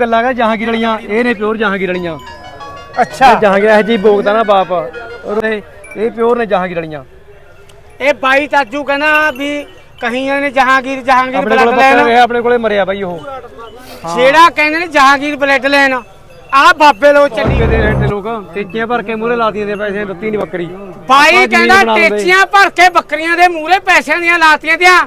ਗੱਲਾਂ ਕਰ ਜਹਾਂਗੀਰ ਵਾਲੀਆਂ ਇਹ ਨੇ ਪਿਓਰ ਜਹਾਂਗੀਰ ਵਾਲੀਆਂ। ਅੱਛਾ। ਜਹਾਂਗੀਰ ਇਹ ਜੀ ਬੋਗਦਾ ਨਾ ਬਾਪ। ਔਰ ਇਹ ਇਹ ਪਿਓਰ ਨੇ ਜਹਾਂਗੀਰ ਵਾਲੀਆਂ। ਇਹ ਬਾਈ ਚਾਚੂ ਕਹਿੰਦਾ ਵੀ ਕਹੀਆਂ ਨੇ ਜਹਾਂਗੀਰ ਜਹਾਂਗੀਰ ਆਪਣੇ ਕੋਲ ਬਲੱਡ ਬੱਕਰਾ ਲੈਣ ਰਿਹਾ ਆਪਣੇ ਕੋਲੇ ਮਰਿਆ ਬਾਈ ਉਹ। ਜਿਹੜਾ ਕਹਿੰਦੇ ਨੇ ਜਹਾਂਗੀਰ ਬਲੱਡ ਲੈਣ ਆ ਬਾਬੇ ਲੋ ਚੱਲੀ। ਚੱਲੀ ਦੇ ਰੇਟ ਲੋਕ ਤੇਚੀਆਂ ਭਰ ਕੇ ਮੂਰੇ ਲਾਤੀਆਂ ਦੇ ਪੈਸੇ ਦਿੱਤੀ ਨਹੀਂ ਬੱਕਰੀ। ਬਾਈ ਕਹਿੰਦਾ। ਟੇਚੀਆਂ ਭਰ ਕੇ ਬੱਕਰੀਆਂ ਦੇ ਮੂਹਰੇ ਪੈਸਿਆਂ ਦੀਆਂ ਲਾਤੀਆਂ ਦਿਆਂ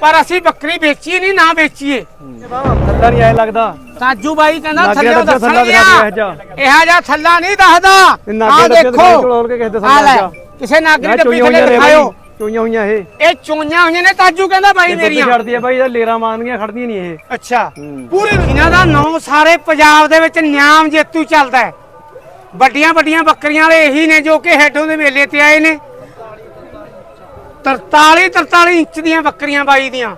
ਪਰ ਅਸੀਂ ਬੱਕਰੀ ਵੇਚੀ ਨਹੀਂ ਨਾ ਵੇਚੀਏ। ਥੱਲਾ ਨਹੀਂ ਐ ਲੱਗਦਾ। ਸਾਜੂ ਬਾਈ ਕਹਿੰਦਾ ਥੱਲੇ ਤਾਂ ਦੱਸਣ ਗਿਆ ਇਹੋ ਜਿਹਾ। ਥੱਲਾ ਨਹੀਂ ਦੱਸਦਾ। ਇਹ ਆ ਦੇਖੋ। ਆ ਲੈ। ਕਿਸੇ ਨਾਗਰੀ ਇਹ ਡੱਬੀ ਥੱਲੇ ਦਿਖਾਇਓ। ਚੋਈਆਂ ਹੋਈਆਂ ਇਹ। ਇਹ ਚੋਈਆਂ ਹੋਈਆਂ ਨੇ ਤਾਜੂ ਕਹਿੰਦਾ ਬਾਈ ਇਹ ਮੇਰੀਆਂ। ਛੱਡਦੀ ਆ ਬਾਈ ਇਹਦਾ ਲੇਰਾ ਮਾਰਨੀਆਂ ਖੜਦੀਆਂ ਨਹੀਂ ਇਹ। ਅੱਛਾ। ਪੂਰੇ ਇਹਨਾਂ ਦਾ ਨਾਂ ਸਾਰੇ ਪੰਜਾਬ ਦੇ ਵਿੱਚ ਨਿਆਮ ਜੇਤੂ ਚੱਲਦਾ ਹੈ। ਵੱਡੀਆਂ ਵੱਡੀਆਂ ਬੱਕਰੀਆਂ ਵਾਲੇ ਇਹੀ ਨੇ ਜੋ ਕਿ ਹੈਡੋਂ ਦੇ ਮੇਲੇ ਤੇ ਆਏ ਨੇ। 43 43 ਇੰਚ ਦੀਆਂ ਬੱਕਰੀਆਂ ਬਾਈ ਦੀਆਂ।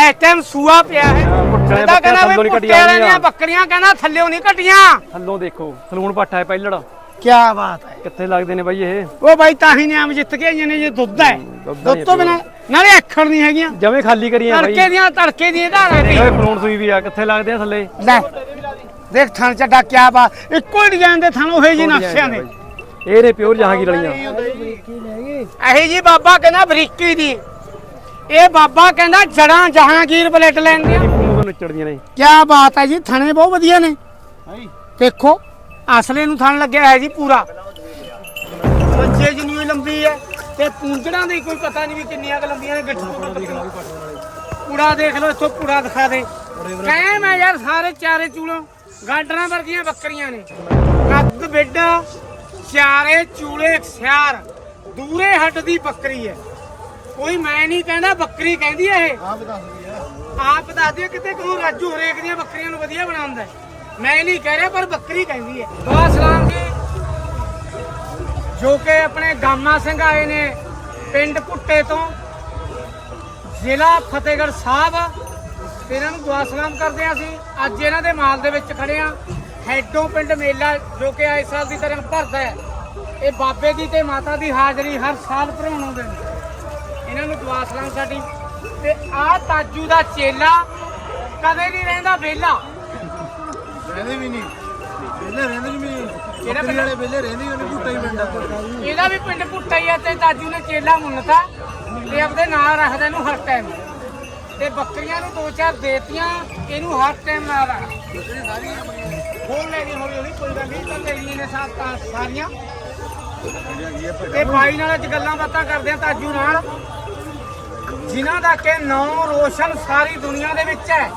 ਇਸ ਟਾਈਮ ਸੂਆ ਪਿਆ ਹੈ। ਕਹਿੰਦਾ ਕਹਿੰਦਾ ਥੱਲੋਂ ਵੀ ਨੀ ਪੁੱਟੇ ਕੱਟੀਆਂ ਵਾਲਿਆਂ। ਬੱਕਰੀਆਂ ਕਹਿੰਦਾ ਥੱਲਿਓਂ ਨਹੀਂ ਕੱਟੀਆਂ। ਥੱਲੋਂ ਦੇਖੋ ਸਲੂਣ ਪੱਠਾ ਹੈ ਪਹਿਲੜ ਕੀ ਬਾਤ ਹੈ। ਕਿੱਥੇ ਲੱਗਦੇ ਨੇ ਬਾਈ ਇਹ? ਉਹ ਬਾਈ ਤਾਂ ਹੀ ਨਿਆਮ ਜਿੱਤ ਕੇ ਆਈਆਂ ਨੇ ਜੇ ਦੁੱਧ ਹੈ। ਦੁੱਧ ਹੀ ਤੋਂ ਬਿਨਾ ਨਾਲੇ ਅੱਖਰ ਨਹੀਂ ਹੈਗੀਆਂ। ਜਵੇਂ ਖਾਲੀ ਕਰੀਆਂ ਬਾਈ। ਤੜਕੇ ਦੀਆਂ ਤੜਕੇ ਦੀਆਂ ਧਾਰਾਂ ਇਹ ਦੀ ਫਰੂਟ ਸੂਈ ਵੀ ਆ ਕਿੱਥੇ ਲੱਗਦੇ ਆ ਥੱਲੇ? ਲੈ ਦੇਖ ਥਣ ਚੱਡਾ ਕਿਆ ਬਾ ਇੱਕੋ ਹੀ ਡਿਜ਼ਾਈਨ ਦੇ ਥਣ ਉਹੇ ਜੀ ਨਕਸ਼ਿਆਂ ਦੇ ਇਹ ਨੇ ਪਿਓਰ ਜਹਾਂਗੀਰ ਵਾਲੀਆਂ। ਇਹੀ ਜੀ। ਬਾਬਾ ਕਹਿੰਦਾ ਬਰੀਕੀ ਦੀ। ਇਹ ਬਾਬਾ ਕਹਿੰਦਾ ਜੜਾਂ ਜਹਾਂਗੀਰ ਬਲੇਟ ਲੈਂਦੇ ਇਹ ਮੂੰਹ ਤੋਂ ਨੱਚੜਦੀਆਂ ਨੇ। ਕਿਆ ਬਾਤ ਹੈ ਜੀ ਥਣੇ ਬਹੁਤ ਵਧੀਆ ਨੇ। ਦੇਖੋ ਅਸਲੇ ਨੂੰ ਥਣ ਲੱਗਿਆ ਹੈ ਜੀ ਪੂਰਾ। ਬੱਚੇ ਜਿੰਨੀ ਲੰਬੀ ਹੈ ਤੇ ਪੂੰਝੜਾਂ ਦੀ ਕੋਈ ਪਤਾ ਨਹੀਂ ਵੀ ਕਿੰਨੀਆਂ ਕੁ ਲੰਬੀਆਂ ਨੇ ਗਿੱਠ ਤੋਂ ਪੂੜਾ ਦੇਖ ਲਓ ਇੱਥੋਂ ਪੂੜਾ ਦਿਖਾ ਦੇ। ਕਾਇਮ ਹੈ ਯਾਰ ਸਾਰੇ ਚਾਰੇ ਚੂਲੋਂ ਗਾਡਰਾਂ ਵਰਗੀਆਂ ਬੱਕਰੀਆਂ ਨੇ। ਕੱਦ ਬਿੱਡ ਚਾਰੇ ਚੂਲੇ ਸਿਆਰ। ਦੂਰੇ ਹੱਡ ਦੀ ਬੱਕਰੀ ਹੈ। ਕੋਈ ਮੈਂ ਨਹੀਂ ਕਹਿੰਦਾ ਬੱਕਰੀ ਕਹਿੰਦੀ ਹੈ ਇਹ। ਆਪ ਦੱਸ ਦਿਓ। ਕਿਤੇ ਕਹੂੰ ਰਾਜੂ ਹਰੇਕ ਦੀਆਂ ਬੱਕਰੀਆਂ ਨੂੰ ਵਧੀਆ ਬਣਾਉਂਦਾ ਹੈ। ਮੈਂ ਨਹੀਂ ਕਹਿ ਰਿਹਾ ਪਰ ਬੱਕਰੀ ਕਹਿੰਦੀ ਹੈ। ਵਾ ਸਲਾਮ ਜੀ। ਜੋ ਕਿ ਆਪਣੇ ਗਾਮਾ ਸਿੰਘ ਆਏ ਨੇ ਪਿੰਡ ਕੁੱਟੇ ਤੋਂ। ਜ਼ਿਲ੍ਹਾ ਫਤਿਹਗੜ੍ਹ ਸਾਹਿਬ। ਇਹਨਾਂ ਨੂੰ ਦੁਆ ਸਲਾਮ ਕਰਦੇ ਹਾਂ ਅਸੀਂ। ਅੱਜ ਇਹਨਾਂ ਦੇ ਮਾਲ ਦੇ ਵਿੱਚ ਖੜੇ ਆ ਹੈਡੋਂ ਪਿੰਡ ਮੇਲਾ ਜੋ ਕਿ ਆਏ ਸਾਲ ਦੀ ਤਰ੍ਹਾਂ ਭਰਦਾ ਹੈ। ਇਹ ਬਾਬੇ ਦੀ ਤੇ ਮਾਤਾ ਦੀ ਹਾਜ਼ਰੀ ਹਰ ਸਾਲ ਭਰਾਉਣ ਆਉਂਦੇ ਨੇ। ਇਹਨਾਂ ਨੂੰ ਦੁਆ ਸਲਾਮ ਸਾਡੀ। ਤੇ ਆਹ ਤਾਜੂ ਦਾ ਚੇਲਾ ਕਦੇ ਨਹੀਂ ਰਹਿੰਦਾ ਵਿਹਲਾ। ਰਹਿੰਦੇ ਵੀ ਨਹੀਂ। ਵਿਹਲੇ ਰਹਿੰਦੇ ਨਹੀਂ। ਵੀ ਇਹਦਾ ਬੱਕਰੀ ਵਾਲੇ ਵਿਹਲੇ ਰਹਿੰਦੇ ਉਹਨੇ ਝੂਟਾ ਹੀ ਪੈਂਦਾ ਇਹਦਾ ਵੀ ਪਿੰਡ ਪੁੱਟਾ ਹੀ ਆ ਤੇ ਤਾਜੂ ਨੇ ਚੇਲਾ ਮੁੰਨਤਾ। ਤੇ ਆਪਦੇ ਨਾਲ ਰੱਖਦਾ ਇਹਨੂੰ ਹਰ ਟਾਈਮ ਤੇ ਬੱਕਰੀਆਂ ਨੂੰ ਦੋ ਚਾਰ ਦੇਤੀਆਂ ਇਹਨੂੰ ਹਰ ਟਾਈਮ ਨਾਲ ਰੱਖ ਹੋਰ ਲੈ ਗਈ ਹੌਲੀ ਹੌਲੀ ਕੋਈ ਗੱਲ ਨਹੀਂ ਤਾਂ ਤੇਰੀਆਂ ਨੇ ਸਾਥ ਤਾਂ ਸਾਰੀਆਂ। ਤੇ ਬਾਈ ਨਾਲ ਅੱਜ ਗੱਲਾਂ ਬਾਤਾਂ ਕਰਦੇ ਆ ਤਾਜੂ ਨਾਲ। ਜਿਨ੍ਹਾਂ ਦਾ ਕਿ ਨਾਂ ਰੋਸ਼ਨ ਸਾਰੀ ਦੁਨੀਆ ਦੇ ਵਿੱਚ ਹੈ।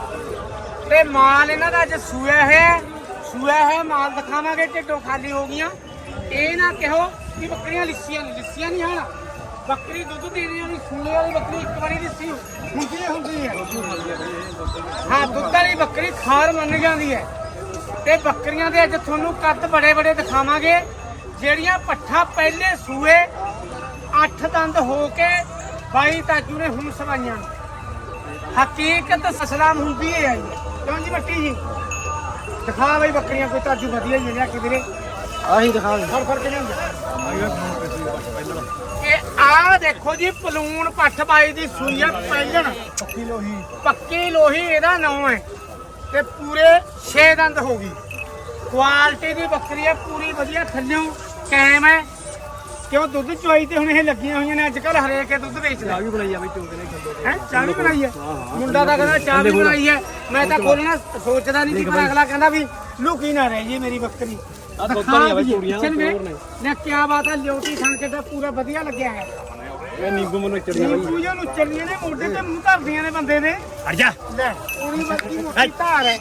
ਤੇ ਮਾਲ ਇਹਨਾਂ ਦਾ ਅੱਜ ਸੂਆ ਹੈ। ਸੂਆ ਹੈ ਮਾਲ ਦਿਖਾਵਾਂਗੇ ਢਿੱਡੋਂ ਖਾਲੀ ਹੋ ਗਈਆਂ। ਇਹ ਨਾ ਕਹੋ ਕਿ ਬੱਕਰੀਆਂ ਲਿੱਸੀਆਂ ਨਹੀਂ ਲਿੱਸੀਆਂ ਨਹੀਂ ਹਨ। ਬੱਕਰੀ ਦੁੱਧ ਦੇਣੀ ਵਾਲੀ ਸੂਣੇ ਵਾਲੀ ਬੱਕਰੀ ਇੱਕ ਵਾਰੀ ਲਿੱਸੀ ਹੁੰਦੀ ਹੈ ਹੁੰਦੀ ਹੈ ਹਾਂ ਦੁੱਧ ਵਾਲੀ ਬੱਕਰੀ ਖਾਰ ਮੰਨ ਜਾਂਦੀ ਹੈ। ਤੇ ਬੱਕਰੀਆਂ ਦੇ ਅੱਜ ਤੁਹਾਨੂੰ ਕੱਦ ਬੜੇ ਬੜੇ ਦਿਖਾਵਾਂਗੇ ਜਿਹੜੀਆਂ ਪੱਠਾ ਪਹਿਲੇ ਸੂਏ ਅੱਠ ਦੰਦ ਹੋ ਕੇ ਬਾਈ ਤਾਜੂ ਨੇ ਹੁਣ ਸਵਾਈਆਂ। ਹਕੀਕਤ ਸਲਾਮ ਹੁੰਦੀ ਹੈ ਜੀ। ਕਿਉਂ ਜੀ ਬੱਟੀ ਜੀ? ਦਿਖਾ ਬਈ ਬੱਕਰੀਆਂ ਕੋਈ ਤਾਜੂ ਵਧੀਆ ਹੀ ਲਿਆ ਕਿ ਵੀਰੇ ਆਹੀ ਦਿਖਾ ਫੜ ਫੜ ਕੇ ਲਿਆਉਂਦੇ। ਇਹ ਆ ਦੇਖੋ ਜੀ ਪਲੂਣ ਪੱਠ ਬਾਈ ਦੀ ਸੂਈ ਆ ਪਹਿਲਣ ਪੱਕੀ ਲੋਹੀ। ਪੱਕੀ ਲੋਹੀ ਇਹਦਾ ਨਾਮ ਹੈ। ਤੇ ਪੂਰੇ 6 ਦੰਦ ਹੋ ਗਈ। ਕੁਆਲਿਟੀ ਦੀ ਬੱਕਰੀ ਹੈ ਪੂਰੀ ਵਧੀਆ ਥੱਲਿਓਂ ਕਾਇਮ ਹੈ। ਕਿਉਂ ਦੁੱਧ ਚੁਆਈ ਤੇ ਹੁਣ ਇਹ ਲੱਗੀਆਂ ਹੋਈਆਂ ਨੇ ਅੱਜ ਕੱਲ ਹਰੇਕ ਇਹ ਦੁੱਧ ਵੇਚਦਾ। ਆ ਵੀ ਬਣਾਈ ਆ ਬਈ ਚੋਕੇ ਨੇ ਖੰਡੋ ਹੈ ਚਾਹ ਵੀ ਬਣਾਈ ਹੈ? ਮੁੰਡਾ ਤਾਂ ਕਹਿੰਦਾ ਚਾਹ ਵੀ ਬਣਾਈ ਹੈ। ਮੈਂ ਤਾਂ ਖੋਲਣਾ ਸੋਚਦਾ ਨਹੀਂ ਸੀ ਪਰ ਅਗਲਾ ਕਹਿੰਦਾ ਵੀ ਲੁਕੀ ਨਾ ਰਹਿ ਜੀ ਮੇਰੀ ਬੱਕਰੀ। ਆ ਦੁੱਧ ਵਾਲੀਆਂ ਬਈ ਚੂੜੀਆਂ ਚੱਲ ਵੇ ਪਿਓਰ ਨੇ ਨਾ ਕੀ ਬਾਤ ਹੈ ਲਿਓਟੀ ਖਾਣ ਕੇ ਤਾਂ ਪੂਰਾ ਵਧੀਆ ਲੱਗਿਆ ਹੈ। ਇਹ ਨੀਂਬੂ ਮਨ ਨੱਚੜੀਆਂ ਬਾਈ। ਨੀਂਬੂ ਜੋ ਨੂੰ ਚੱਲੀਆਂ ਨੇ ਮੋਢੇ ਤੇ ਮੂੰਹ ਧਰਦੀਆਂ ਨੇ ਬੰਦੇ ਦੇ ਹਟ ਜਾ। ਲੈ ਪੂਰੀ ਬੱਕਰੀ ਮੋਟੀ ਧਾਰ ਹੈ।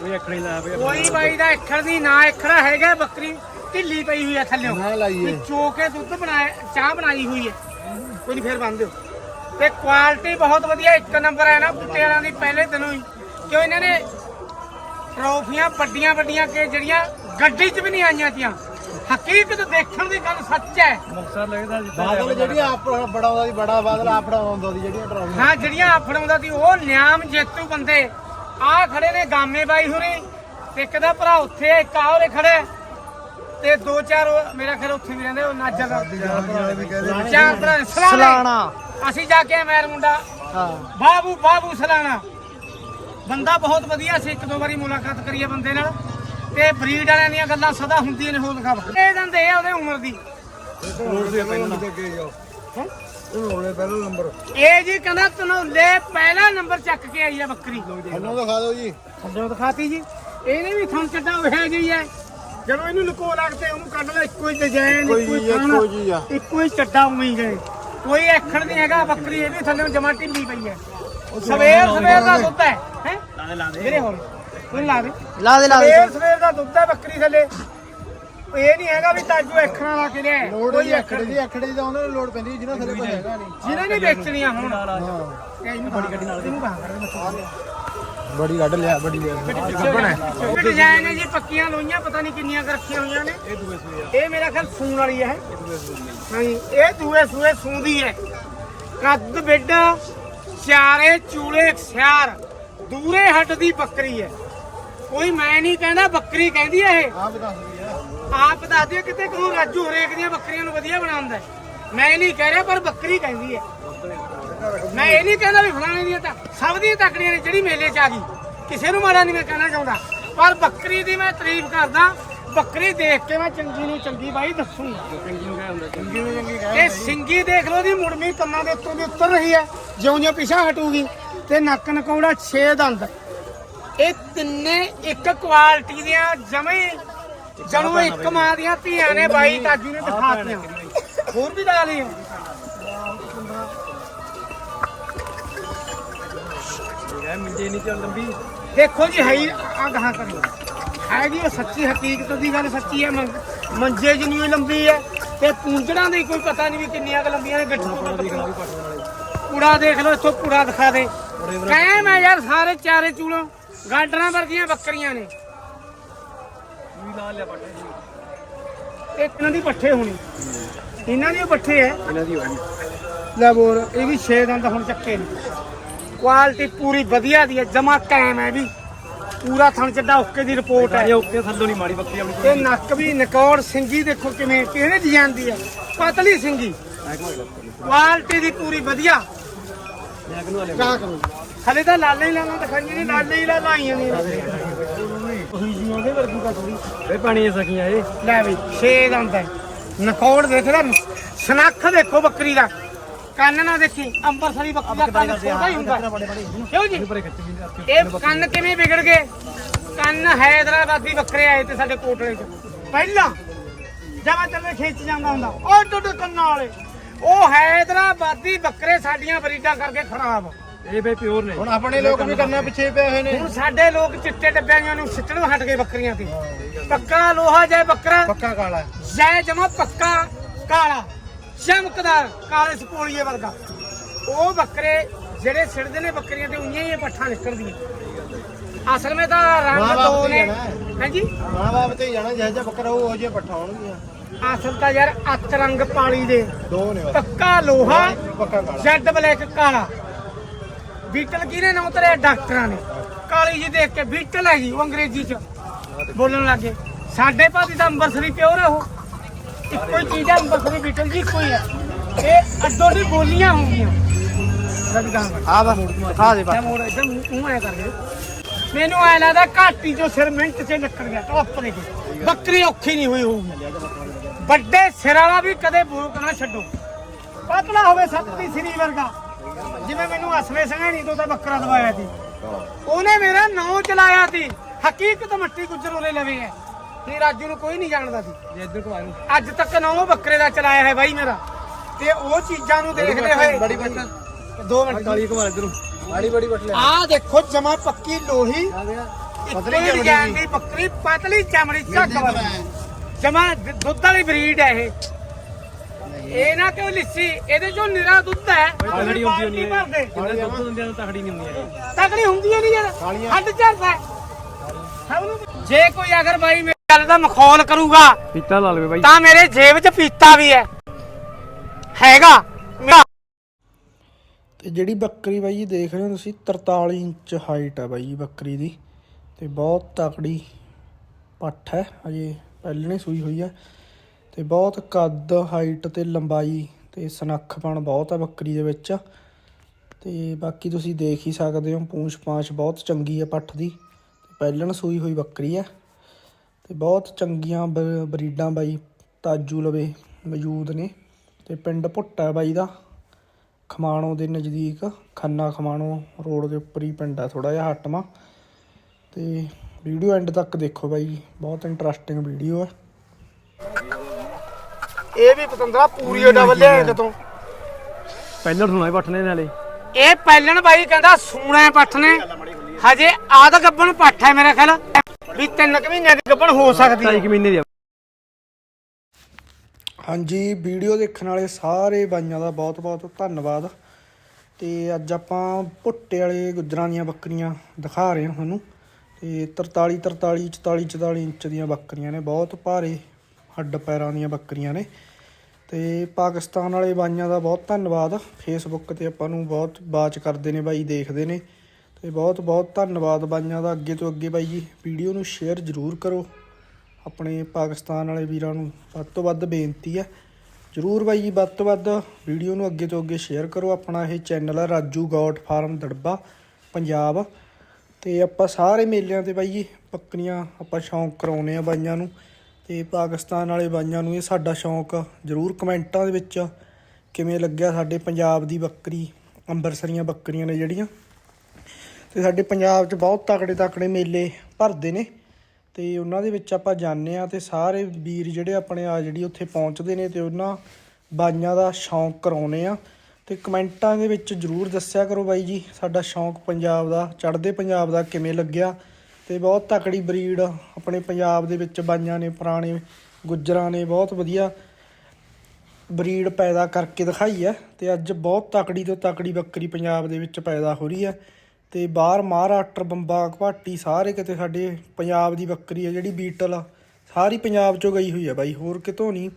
ਕੋਈ ਅੱਖਣੀ ਲਾ ਬਈ ਕੋਈ ਬਾਈ ਦਾ ਅੱਖਰ ਦੀ ਨਾ ਅੱਖਰ ਹੈਗਾ ਬੱਕਰੀ। ਢਿੱਲੀ ਪਈ ਹੋਈ ਹੈ ਥੱਲੇ ਨਾ ਲਾਈਏ ਚੋ ਕੇ ਦੁੱਧ ਬਣਾਇਆ ਚਾਹ ਬਣਾਈ ਹੋਈ ਹੈ। ਕੋਈ ਨਹੀਂ ਫੇਰ ਬੰਨ ਦਿਓ। ਤੇ ਕੁਆਲਿਟੀ ਬਹੁਤ ਵਧੀਆ ਇੱਕ ਨੰਬਰ ਹੈ ਨਾ ਕੁੱਤੇ ਵਾਲਿਆਂ ਦੀ ਪਹਿਲੇ ਦਿਨੋਂ ਹੀ। ਕਿਉਂ ਇਹਨਾਂ ਨੇ ਟਰੋਫੀਆਂ ਵੱਡੀਆਂ ਵੱਡੀਆਂ ਕਿ ਜਿਹੜੀਆਂ ਗੱਡੀ 'ਚ ਵੀ ਨਹੀਂ ਆਈਆਂ ਤੀਆਂ। ਹਕੀਕਤ ਦੇਖਣ ਦੀ ਗੱਲ ਸੱਚ ਹੈ। ਮੁਕਸਰ ਲੱਗਦਾ ਬਾਦਲ ਜਿਹੜੀਆਂ ਆਪ ਬੜਾਉਂਦਾ ਦੀ ਬੜਾ ਬਾਦਲ ਆਪ ਬੜਾਉਂਦਾ ਦੀ ਜਿਹੜੀਆਂ ਟਰਾਫੀਆਂ ਹਾਂ ਜਿਹੜੀਆਂ ਆਫੜਾਉਂਦਾ ਸੀ ਉਹ ਨਿਆਮ ਜੇਤੂ ਬੰਦੇ। ਆ ਖੜੇ ਨੇ ਗਾਮੇ ਬਾਈ ਹੁਰੀ ਤੇ ਇੱਕ ਦਾ ਭਰਾ ਉੱਥੇ ਹੈ, ਇੱਕ ਆ ਖੜਾ ਹੈ। ਤੇ ਦੋ ਚਾਰ ਮੇਰਾ ਖਿਆਲ ਉੱਥੇ ਵੀ ਰਹਿੰਦੇ ਉਹ ਕਹਿੰਦੇ ਚਾਰ ਭਰਾ ਸਲਾਣਾ ਅਸੀਂ ਜਾ ਕੇ ਮੈਰ ਮੁੰਡਾ। ਹਾਂ। ਬਾਬੂ ਬਾਬੂ ਸਲਾਣਾ ਬੰਦਾ ਬਹੁਤ ਵਧੀਆ ਸੀ ਇੱਕ ਦੋ ਵਾਰੀ ਮੁਲਾਕਾਤ ਕਰੀਏ ਬੰਦੇ ਨਾਲ। ਤੇ ਬਰੀਡ ਵਾਲਿਆਂ ਦੀਆਂ ਗੱਲਾਂ ਸਦਾ ਹੁੰਦੀਆਂ ਨੇ ਹੋਰ ਖਬਰ ਇਹ ਦੰਦੇ ਆ ਉਹਦੇ ਉਮਰ ਦੀ। ਹੈਂ? ਇਹ ਜੀ ਕਹਿੰਦਾ ਤਨੌਲੇ ਪਹਿਲਾ ਨੰਬਰ ਚੱਕ ਕੇ ਆਈ ਆ ਬੱਕਰੀ। ਸਾਨੂੰ ਦਿਖਾ ਦਿਓ ਜੀ। ਥੱਲੋਂ ਦਿਖਾਤੀ ਜੀ। ਇਹਨੇ ਵੀ ਥਣ ਚੱਡਾ ਹੋਇਆ ਜੀ ਹੈ। ਜਦੋਂ ਇਹਨੂੰ ਲੁਕੋ ਲੱਗਦੇ ਉਹਨੂੰ ਕੱਢ ਲੈ ਇੱਕੋ ਹੀ ਡਿਜ਼ਾਈਨ ਇੱਕੋ ਹੀ ਇੱਕੋ ਹੀ ਜੀ, ਥਣ, ਇੱਕੋ ਜੀ ਆ। ਇੱਕੋ ਹੀ ਚੱਡਾ ਉਮੀ ਗਏ ਕੋਈ ਐਖੜ ਨਹੀਂ ਹੈਗਾ ਬੱਕਰੀ ਇਹ ਵੀ ਥੱਲੇ ਜਮਾ ਢਿੱਲੀ ਪਈ ਹੈ। ਸਵੇਰ ਸਵੇਰ ਦਾ ਦੁੱਧ ਹੈ ਹੈ? ਲਾ ਦੇ ਲਾ ਦੇ ਵੀਰੇ ਹੋਰ। ਕੋਈ ਲਾ ਦੇ। ਲਾ ਦੇ ਸਵੇਰ ਸਵੇਰ ਦਾ ਦੁੱਧ ਹੈ ਬੱਕਰੀ ਥੱਲੇ। ਇਹ ਨਹੀਂ ਹੈਗਾ ਵੀ ਤਾਜੂ ਐਖੜਾਂ ਲਾ ਕੇ ਲਿਆ ਲੋੜ ਕੋਈ ਜੀ ਐਖੜ ਅਖੜੇ ਦੀ ਅਖੜੇ ਦੀ ਤਾਂ ਉਹਨਾਂ ਨੂੰ ਲੋੜ ਪੈਂਦੀ ਹੈ, ਜਿਹਨਾਂ ਥੱਲੇ ਕੋਈ ਹੈਗਾ ਨਹੀਂ। ਜਿਹਨੇ ਨਹੀਂ ਵੇਚਣੀਆਂ ਹੁਣ। ਹਾਂ। ਇਹਨੂੰ ਬੜੀ ਗੱਡੀ ਨਾਲ ਇਹਨੂੰ ਬਾਹਰ ਕੱਢ ਬੜੀ ਕੱਢ ਲਿਆ ਬੜੀ ਲਿਆ। ਇਹ ਡਿਜ਼ਾਈਨ ਹੈ। ਜੀ ਪੱਕੀਆਂ ਲੋਈਆਂ ਪਤਾ ਨਹੀਂ ਕਿੰਨੀਆਂ ਕੁ ਰੱਖੀਆਂ ਹੋਈਆਂ ਨੇ। ਇਹ ਦੂਏ ਸੂਏ ਇਹ ਮੇਰਾ ਖਿਆਲ ਸੂਣ ਵਾਲੀ ਹੈ। ਹਾਂਜੀ ਇਹ ਦੂਏ ਸੂਏ ਸੂੰਦੀ ਹੈ। ਕੱਦ ਬਿੱਡ ਚਾਰੇ ਚੂਲੇ ਸਿਆਰ। ਦੂਰੇ ਹੱਡ ਦੀ ਬੱਕਰੀ ਹੈ। ਕੋਈ ਮੈਂ ਨਹੀਂ ਕਹਿੰਦਾ ਬੱਕਰੀ ਕਹਿੰਦੀ ਹੈ ਇਹ। ਆਪ ਦੱਸਦੀ ਆਪ ਦਿਓ ਕਿਤੇ ਕਿਉਂ ਰਾਜੂ ਹਰੇਕ ਦੀਆਂ ਬੱਕਰੀਆਂ ਨੂੰ ਵਧੀਆ ਬਣਾਉਂਦਾ। ਮੈਂ ਨਹੀਂ ਕਹਿ ਰਿਹਾ ਪਰ ਬੱਕਰੀ ਕਹਿੰਦੀ ਹੈ। ਮੈਂ ਇਹ ਨਹੀਂ ਕਹਿੰਦਾ ਵੀ ਫਲਾਣੇ ਦੀਆਂ ਤਾਂ ਸਭ ਦੀਆਂ ਤਕੜੀਆਂ ਨੇ ਜਿਹੜੀ ਮੇਲੇ 'ਚ ਆ ਗਈ। ਕਿਸੇ ਨੂੰ ਮਾੜਾ ਨਹੀਂ ਮੈਂ ਕਹਿਣਾ ਚਾਹੁੰਦਾ। ਪਰ ਬੱਕਰੀ ਦੀ ਮੈਂ ਤਾਰੀਫ ਕਰਦਾ ਬੱਕਰੀ ਦੇਖ ਕੇ ਮੈਂ ਚੰਗੀ ਨੂੰ ਚੰਗੀ ਬਾਈ ਦੱਸੂਗਾ। ਚੰਗੀ ਨੂੰ ਚੰਗੀ ਕਹਿ ਇਹ ਸਿੰਗੀ ਦੇਖ ਲਓ ਦੀ ਮੁੜਮੀ ਕੰਨਾਂ ਦੇ ਉੱਤੋਂ ਦੀ ਉੱਤਰ ਰਹੀ ਹੈ ਜਿਉਂ ਜਿਉਂ ਪਿਛਾ ਹਟੂਗੀ। ਤੇ ਨੱਕ ਨਕੌੜਾ 6 ਦੰਦ। ਇਹ ਤਿੰਨੇ ਇੱਕ ਕੁਆਲਿਟੀ ਦੀਆਂ ਜਮੇ ਜਣੂ ਇੱਕ ਮਾਂ ਦੀਆਂ ਧੀਆਂ ਨੇ ਬਾਈ ਤਾਜੂ ਨੇ ਦਿਖਾਤੀਆਂ ਹੋਰ ਵੀ ਲਾ ਲਈ ਮਿੰਜੇ ਨਹੀਂ ਚੱਲ ਲੰਬੀ ਦੇਖੋ ਜੀ ਹੈ ਆ ਗਾਹਾਂ ਕਰੀ ਹੈ ਜੀ ਉਹ ਸੱਚੀ ਹਕੀਕਤ ਦੀ ਗੱਲ ਸੱਚੀ ਹੈ ਮੰਜੇ ਜਿੰਨੀ ਹੀ ਲੰਬੀ ਹੈ ਤੇ ਪੂੰਝੜਾਂ ਦੀ ਕੋਈ ਪਤਾ ਨਹੀਂ ਵੀ ਕਿੰਨੀਆਂ ਕੁ ਲੰਬੀਆਂ ਨੇ ਗੱਠੂ ਕੁੜਾ ਦੇਖ ਲਓ ਇੱਥੋਂ ਕੁੜਾ ਦਿਖਾ ਦੇ। ਕਾਇਮ ਹੈ ਯਾਰ ਸਾਰੇ ਚਾਰੇ ਚੂਲੋਂ ਗਾਡਰਾਂ ਵਰਗੀਆਂ ਬੱਕਰੀਆਂ ਨੇ। ਲਾ ਲਿਆ ਪੱਟੇ ਇਹ ਇਹਨਾਂ ਦੀ ਪੱਠੇ ਹੋਣੀ। ਇਹਨਾਂ ਦੀ ਪੱਠੇ ਹੈ ਇਹਨਾਂ ਦੀ ਹੋਣੀ। ਲੈ ਬੋਰ ਇਹ ਵੀ 6 ਦੰਦ ਹੁਣ ਚੱਕੇ ਨੇ। ਕੁਆਲਿਟੀ ਪੂਰੀ ਵਧੀਆ ਦੀ ਹੈ ਜਮਾ ਕਾਇਮ ਹੈ ਵੀ। ਪੂਰਾ ਥਣ ਚੱਡਾ ਓਕੇ ਦੀ ਰਿਪੋਰਟ ਹੈ ਇਹ ਉੱਤੇ ਥੱਲੋਂ ਨਹੀਂ ਮਾੜੀ ਬੱਕਰੀ ਆਪਣੀ ਤੇ ਨੱਕ ਵੀ ਨਕੌੜ ਸਿੰਗੀ ਦੇਖੋ ਕਿਵੇਂ ਕਿਹਨੇ ਡਿਜ਼ਾਈਨ ਦੀ ਹੈ ਪਤਲੀ ਸਿੰਗੀ। ਕੁਆਲਿਟੀ ਦੀ ਪੂਰੀ ਵਧੀਆ। ਮੈਂ ਕਿਹਨੂੰ ਕਾ ਕਰੋ। ਹਲੇ ਤਾਂ ਲਾਲੇ ਹੀ ਲਾਲਾਂ ਦਿਖਾਈਆਂ ਨਹੀਂ ਲਾਲੇ ਹੀ ਲਾਲਾਂ ਆਈਆਂ ਨਹੀਂ। ਉਹੀ ਜੀ ਉਹਦੇ ਵਰਗੀ ਤਾਂ ਥੋੜੀ ਇਹ। ਪਾਣੀ ਸਕੀਆਂ ਇਹ ਲੈ ਵੀ 6 ਦੰਦ ਹੈ। ਨਕੌੜ ਦੇਖ ਲੈ ਸਨੱਖ ਦੇਖੋ ਬੱਕਰੀ ਦਾ। ਕੰਨ ਨਾ ਦੇਖੀ ਅੰਬਰਸਰੀ ਬੱਕਰੀ ਦਾ ਕੰਨ ਛੋਟਾ ਹੀ ਹੁੰਦਾ। ਕਿਉਂ ਜੀ? ਵੀ ਇਹ ਕੰਨ ਕਿਵੇਂ ਵਿਗੜ ਗਏ? ਕੰਨ ਹੈਦਰਾਬਾਦੀ ਬੱਕਰੇ ਆਏ ਤੇ ਸਾਡੇ ਕੋਟਲੇ 'ਚ। ਪਹਿਲਾਂ ਜਮਾ ਚੱਲੇ ਖਿੱਚ ਜਾਂਦਾ ਹੁੰਦਾ। ਉਹ ਟੁੱਟ ਕੰਨਾਂ ਵਾਲੇ। ਉਹ ਹੈਦਰਾਬਾਦੀ ਬੱਕਰੇ ਸਾਡੀਆਂ ਬਰੀਡਾਂ ਕਰਕੇ ਖਰਾਬ। ਇਹ ਬਈ ਪਿਓਰ ਨੇ। ਹੁਣ ਆਪਣੇ ਲੋਕ ਵੀ ਕੰਨਾਂ ਪਿੱਛੇ ਪਏ ਹੋਏ ਨੇ। ਹੁਣ ਸਾਡੇ ਲੋਕ ਚਿੱਟੇ ਡੱਬਿਆਂ ਨੂੰ ਸਿੱਟਣ ਹਟ ਗਏ ਬੱਕਰੀਆਂ ਤੇ। ਪੱਕਾ ਲੋਹਾ ਜੈ ਬੱਕਰਾ ਪੱਕਾ ਕਾਲਾ। ਜੈ ਜਮਾ ਪੱਕਾ ਕਾਲਾ। ਚਮਕਦਾਰ ਕਾਲੇ ਸਪੋਲੀਏ ਵਰਗਾ। ਉਹ ਬੱਕਰੇ ਜਿਹੜੇ ਸਿੜਦੇ ਨੇ ਬੱਕਰੀਆਂ ਤੇ ਉਈਆਂ ਹੀ ਪੱਠਾਂ ਨਿਕਲਦੀਆਂ। ਅਸਲ ਵਿੱਚ ਤਾਂ ਰੰਗ ਦੋ ਤੇ ਨੇ। ਹਾਂਜੀ? ਮਾਂ ਬਾਪ ਤੇ ਜਾਣਾ ਜਿਹੋ ਜਿਹਾ ਬੱਕਰਾ ਉਹ ਉਹ ਜਿਹੇ ਪੱਠਾ ਹੋਣਗੀਆਂ। ਅਸਲ ਤਾਂ ਯਾਰ ਅੱਤ ਰੰਗ ਪਾਲੀ ਦੇ। ਦੋ ਨੇ ਪੱਕਾ ਲੋਹਾ ਪੱਕਾ ਕਾਲਾ। ਜੈਡ ਬਲੈਕ ਕਾਲਾ। ਬੀਟਲ ਕਿਹਨੇ ਨਾਂ ਉਤਰਿਆ? ਡਾਕਟਰਾਂ ਨੇ। ਕਾਲੀ ਜੀ ਦੇਖ ਕੇ ਬੀਟਲ ਹੈ ਜੀ ਉਹ ਅੰਗਰੇਜ਼ੀ ਚ। ਬੋਲਣ ਲੱਗੇ। ਸਾਡੇ ਭਾਦੀ ਤਾਂ ਅੰਬਰਸਰੀ ਪਿਓਰ ਆ ਉਹ। ਇੱਕੋ ਹੀ ਚੀਜ਼ ਹੈ ਅੰਬਰਸਰੀ ਬੀਟਲ ਜੀ ਹੀ ਹੈ ਇਹ ਅੱਡੋ ਦੀ ਬੋਲੀਆਂ ਹੋਣਗੀਆਂ ਸਦਕਾਂ ਆ। ਬਸ ਦਿਖਾ ਦੇ ਮੈਂ ਮੋੜ ਇਧਰ ਮੂੰਹ ਐ ਕਰ ਰਿਹਾ ਮੈਨੂੰ ਐ ਲੱਗਦਾ ਘਾਟੀ ਚੋਂ ਸਿਰ ਮਿੰਟ 'ਚ ਨਿਕਲ ਗਿਆ ਟੋਪ ਦੇ ਬੱਕਰੀ ਔਖੀ ਨਹੀਂ ਹੋਈ ਹੋਊਗੀ। ਵੱਡੇ ਸਿਰ ਵਾਲਾ ਵੀ ਕਦੇ ਬੋਕ ਨਾ ਛੱਡੋ। ਪਤਲਾ ਹੋਵੇ ਸੱਤ ਦੀ ਸ੍ਰੀ ਵਰਗਾ। ਜਿਵੇਂ ਮੈਨੂੰ ਅਸਵੇ ਸੰਘਣੀ ਤੋਂ ਤਾਂ ਬੱਕਰਾ ਦਵਾਇਆ ਸੀ। ਉਹਨੇ ਮੇਰਾ ਨਾਂ ਚਲਾਇਆ ਸੀ। ਹਕੀਕਤ ਮੱਟੀ ਗੁੱਜਰ ਉਰੇ ਲਵੇ ਹੈ। ਨਹੀਂ ਰਾਜੂ ਨੂੰ ਕੋਈ ਨਹੀਂ ਜਾਣਦਾ ਸੀ। ਜੇ ਇੱਧਰ ਕੋ ਆਇਆ ਅੱਜ ਤੱਕ ਨਾਂ ਬੱਕਰੇ ਦਾ ਚਲਾਇਆ ਹੈ ਬਾਈ ਮੇਰਾ। ਤੇ ਉਹ ਚੀਜ਼ਾਂ ਨੂੰ ਦੇਖਦੇ ਹੋਏ ਬੜੀ ਬੱਠਾ ਦੋ ਮਿੰਟ। ਕਾਲੀ ਘੁਮਾ ਇਧਰੋਂ ਬੜੀ ਬੜੀ ਬੱਠ ਲਿਆ ਆ ਦੇਖੋ ਜਮਾ ਪੱਕੀ ਲੋਹੀ। ਪਤਲੀ ਚਮੜੀ ਦੀ। ਬੱਕਰੀ ਪਤਲੀ ਚਮੜੀ ਝੱਕ ਵਾਲੀ। ਜਮਾ ਦੁੱਧ ਵਾਲੀ ਬਰੀਡ ਹੈ ਇਹ। ਇਹ ਨਾ ਕਿ ਲਿੱਸੀ ਇਹਦੇ ਚੋਂ ਨਿਰਾ ਦੁੱਧ ਹੈ। ਤਗੜੀ ਹੁੰਦੀ ਨਹੀਂ ਭਰਦੇ। ਕਿੰਨੇ ਦੁੱਧ ਦਿੰਦੇ ਆ ਤਗੜੀ ਨਹੀਂ ਹੁੰਦੀ ਇਹ ਤਕੜੀ ਹੁੰਦੀ ਹੈ। ਨਹੀਂ ਯਾਰ। ਹੱਡ ਝੜਦਾ ਨੂੰ ਜੇ ਕੋਈ ਅਗਰ ਬਾਈ ਮੇਰੀ ਗੱਲ ਦਾ ਮਖੌਲ ਕਰੂਗਾ ਪੀਤਾ ਲਾ ਲਵੇ ਬਾਈ। ਤਾਂ ਮੇਰੇ ਜੇਬ 'ਚ ਪੀਤਾ ਵੀ ਹੈ। ਹੈਗਾ। ਤੇ ਜਿਹੜੀ ਬੱਕਰੀ ਬਾਈ ਜੀ ਦੇਖ ਰਹੇ ਹੋ ਤੁਸੀਂ 43 ਇੰਚ ਹਾਈਟ ਹੈ ਬਾਈ ਜੀ ਬੱਕਰੀ ਦੀ। ਤੇ ਬਹੁਤ ਤਕੜੀ ਪੱਠ ਹੈ। ਅਜੇ ਪਹਿਲਣੇ ਸੂਈ ਹੋਈ ਹੈ ਤੇ ਬਹੁਤ ਕੱਦ ਹਾਈਟ ਤੇ ਲੰਬਾਈ ਤੇ ਸਨੱਖਪਣ ਬਹੁਤ ਹੈ ਬੱਕਰੀ ਦੇ ਵਿੱਚ। ਤੇ ਬਾਕੀ ਤੁਸੀਂ ਦੇਖ ਹੀ ਸਕਦੇ ਹੋ, ਪੂੰਛ ਪਾਂਛ ਬਹੁਤ ਚੰਗੀ ਹੈ ਪੱਠ ਦੀ। ਪਹਿਲਣ ਸੂਈ ਹੋਈ ਬੱਕਰੀ ਹੈ ਤੇ ਬਹੁਤ ਚੰਗੀਆਂ ਬ- ਬਰੀਡਾਂ ਬਾਈ ਤਾਜੂ ਲਵੇ ਮੌਜੂਦ ਨੇ। ਤੇ ਪਿੰਡ ਭੁੱਟਾ ਬਾਈ ਦਾ। ਖਮਾਣੋ ਦੇ ਨਜ਼ਦੀਕ, ਖੰਨਾ ਖਮਾਣੋ ਰੋਡ ਦੇ ਉੱਪਰ ਹੀ ਪਿੰਡ ਆ ਥੋੜਾ ਜਿਹਾ ਹਟਵਾ। ਤੇ ਵੀਡੀਓ ਐਂਡ ਤੱਕ ਦੇਖੋ ਬਾਈ, ਬਹੁਤ ਇੰਟਰਸਟਿੰਗ ਵੀਡੀਓ ਹੈ ਇਹ ਵੀ ਪਤੰਦਰਾ ਪੂਰੀ ਡਬਲ ਲਿਆ ਕਿਤੋਂ। ਪਹਿਲਾਂ ਸੁਣਾਈ ਪੱਠਨੇ ਨਾਲੇ। ਇਹ ਪਹਿਲਣ ਬਾਈ ਕਹਿੰਦਾ ਸੂਣਾ ਪੱਠ ਨੇ। ਹਜੇ ਆਦ ਗੱਬਣ ਪੱਠ ਹੈ ਮੇਰੇ ਖਿਆਲ। ਵੀ ਤਿੰਨ ਕੁ ਮਹੀਨਿਆਂ ਦੀ ਗੱਬਣ ਹੋ ਸਕਦੀ ਹੈ। ਕੁ ਮਹੀਨੇ ਦੀ ਆ। ਹਾਂਜੀ ਵੀਡੀਓ ਦੇਖਣ ਵਾਲੇ ਸਾਰੇ ਬਾਈਆਂ ਦਾ ਬਹੁਤ ਬਹੁਤ ਧੰਨਵਾਦ। ਤੇ ਅੱਜ ਆਪਾਂ ਭੁੱਟੇ ਵਾਲੇ ਗੁੱਜਰਾਂ ਦੀਆਂ ਬੱਕਰੀਆਂ ਦਿਖਾ ਰਹੇ ਹਾਂ ਤੁਹਾਨੂੰ। ਤੇ 43 43 44 44 ਇੰਚ ਦੀਆਂ ਬੱਕਰੀਆਂ ਨੇ ਬਹੁਤ ਭਾਰੇ ਹੱਡ ਪੈਰਾਂ ਦੀਆਂ ਬੱਕਰੀਆਂ ਨੇ। ਤੇ ਪਾਕਿਸਤਾਨ ਵਾਲੇ ਬਾਈਆਂ ਦਾ ਬਹੁਤ ਧੰਨਵਾਦ। ਫੇਸਬੁੱਕ ਤੇ ਆਪਾਂ ਨੂੰ ਬਹੁਤ ਬਾਚ ਕਰਦੇ ਨੇ ਬਾਈ, ਦੇਖਦੇ ਨੇ। ਤੇ ਬਹੁਤ ਬਹੁਤ ਧੰਨਵਾਦ ਬਾਈਆਂ ਦਾ ਅੱਗੇ ਤੋਂ ਅੱਗੇ ਬਾਈ ਜੀ। ਵੀਡੀਓ ਨੂੰ ਸ਼ੇਅਰ ਜ਼ਰੂਰ ਕਰੋ। ਆਪਣੇ ਪਾਕਿਸਤਾਨ ਵਾਲੇ ਵੀਰਾਂ ਨੂੰ ਵੱਧ ਤੋਂ ਵੱਧ ਬੇਨਤੀ ਹੈ। ਜਰੂਰ ਬਾਈ ਜੀ, ਵੱਧ ਤੋਂ ਵੱਧ ਵੀਡੀਓ ਨੂੰ ਅੱਗੇ ਤੋਂ ਅੱਗੇ ਸ਼ੇਅਰ ਕਰੋ। ਆਪਣਾ ਇਹ ਚੈਨਲ ਹੈ ਰਾਜੂ ਗੌਡ ਫਾਰਮ ਦੜਬਾ, ਪੰਜਾਬ। ਤੇ ਆਪਾਂ ਸਾਰੇ ਮੇਲਿਆਂ ਤੇ ਬਾਈ ਜੀ, ਬੱਕਰੀਆਂ ਆਪਾਂ ਸ਼ੌਂਕ ਕਰਾਉਨੇ ਆ ਬਾਈਆਂ ਨੂੰ। ਤੇ ਪਾਕਿਸਤਾਨ ਵਾਲੇ ਬਾਈਆਂ ਨੂੰ ਇਹ ਸਾਡਾ ਸ਼ੌਂਕ ਜਰੂਰ ਕਮੈਂਟਾਂ ਦੇ ਵਿੱਚ ਕਿਵੇਂ ਲੱਗਿਆ ਸਾਡੇ ਪੰਜਾਬ ਦੀ ਬੱਕਰੀ, ਅੰਬਰਸਰੀਆਂ ਬੱਕਰੀਆਂ ਨੇ ਜਿਹੜੀਆਂ। ਤੇ ਸਾਡੇ ਪੰਜਾਬ 'ਚ ਬਹੁਤ ਤਕੜੇ ਤਕੜੇ ਮੇਲੇ ਭਰਦੇ ਨੇ ਤੇ ਉਹਨਾਂ ਦੇ ਵਿੱਚ ਆਪਾਂ ਜਾਂਦੇ ਆ ਤੇ ਸਾਰੇ ਵੀਰ ਜਿਹੜੇ ਆਪਣੇ ਆ ਜਿਹੜੀ ਉੱਥੇ ਪਹੁੰਚਦੇ ਨੇ ਤੇ ਉਹਨਾਂ ਬਾਈਆਂ ਦਾ ਸ਼ੌਂਕ ਕਰਾਉਨੇ ਆ ਤੇ ਕਮੈਂਟਾਂ ਦੇ ਵਿੱਚ ਜਰੂਰ ਦੱਸਿਆ ਕਰੋ ਬਾਈ ਜੀ, ਸਾਡਾ ਸ਼ੌਂਕ ਪੰਜਾਬ ਦਾ, ਚੜ੍ਹਦੇ ਪੰਜਾਬ ਦਾ ਕਿਵੇਂ ਲੱਗਿਆ। ਤੇ ਬਹੁਤ ਤਕੜੀ ਬਰੀਡ ਆਪਣੇ ਪੰਜਾਬ ਦੇ ਵਿੱਚ ਬਾਈਆਂ ਨੇ, ਪੁਰਾਣੇ ਗੁੱਜਰਾਂ ਨੇ, ਬਹੁਤ ਵਧੀਆ ਬਰੀਡ ਪੈਦਾ ਕਰਕੇ ਦਿਖਾਈ ਹੈ ਤੇ ਅੱਜ ਬਹੁਤ ਤਕੜੀ ਤੋਂ ਤਕੜੀ ਬੱਕਰੀ ਪੰਜਾਬ ਦੇ ਵਿੱਚ ਪੈਦਾ ਹੋ ਰਹੀ ਹੈ ਤੇ ਬਾਹਰ ਮਹਾਰਾਸ਼ਟਰ, ਬੰਬਾ ਘਾਟੀ ਸਾਰੇ ਕਿਤੇ ਸਾਡੇ ਪੰਜਾਬ ਦੀ ਬੱਕਰੀ ਹੈ ਜਿਹੜੀ ਬੀਟਲ ਸਾਰੀ ਪੰਜਾਬ ਚੋਂ ਗਈ ਹੋਈ ਹੈ ਬਾਈ, ਹੋਰ ਕਿਤੋਂ ਨਹੀਂ,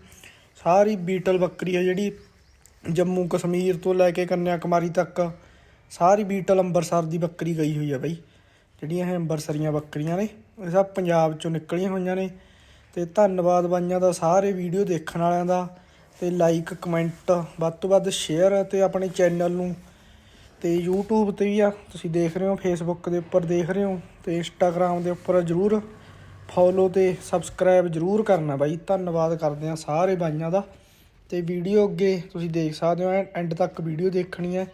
ਸਾਰੀ ਬੀਟਲ ਬੱਕਰੀ ਹੈ ਜਿਹੜੀ ਜੰਮੂ ਕਸ਼ਮੀਰ ਤੋਂ ਲੈ ਕੇ ਕੰਨਿਆ ਕੁਮਾਰੀ ਤੱਕ, ਸਾਰੀ ਬੀਟਲ ਅੰਬਰਸਰ ਦੀ ਬੱਕਰੀ ਗਈ ਹੋਈ ਹੈ ਬਾਈ। ਜਿਹੜੀਆਂ ਇਹ ਅੰਬਰਸਰੀਆਂ ਬੱਕਰੀਆਂ ਨੇ, ਇਹ ਸਭ ਪੰਜਾਬ ਚੋਂ ਨਿਕਲੀਆਂ ਹੋਈਆਂ ਨੇ। ਤੇ ਧੰਨਵਾਦ ਬਾਈਆਂ ਦਾ ਸਾਰੇ ਵੀਡੀਓ ਦੇਖਣ ਵਾਲਿਆਂ ਦਾ। ਤੇ ਲਾਈਕ ਕਮੈਂਟ ਵੱਧ ਤੋਂ ਵੱਧ ਸ਼ੇਅਰ ਤੇ ਆਪਣੇ ਚੈਨਲ ਨੂੰ। ਤੇ YouTube ਤੇ ਵੀ ਆ, ਤੁਸੀਂ ਦੇਖ ਰਹੇ ਹੋ, Facebook ਦੇ ਉੱਪਰ ਦੇਖ ਰਹੇ ਹੋ, ਤੇ Instagram ਦੇ ਉੱਪਰ ਜਰੂਰ ਫੋਲੋ ਤੇ ਸਬਸਕ੍ਰਾਈਬ ਜਰੂਰ ਕਰਨਾ ਬਾਈ। ਧੰਨਵਾਦ ਕਰਦੇ ਆ ਸਾਰੇ ਬਾਈਆਂ ਦਾ। ਤੇ ਵੀਡੀਓ ਅੱਗੇ ਤੁਸੀਂ ਦੇਖ ਸਕਦੇ ਹੋ ਐਂਡ ਤੱਕ ਵੀਡੀਓ ਦੇਖਣੀ ਹੈ।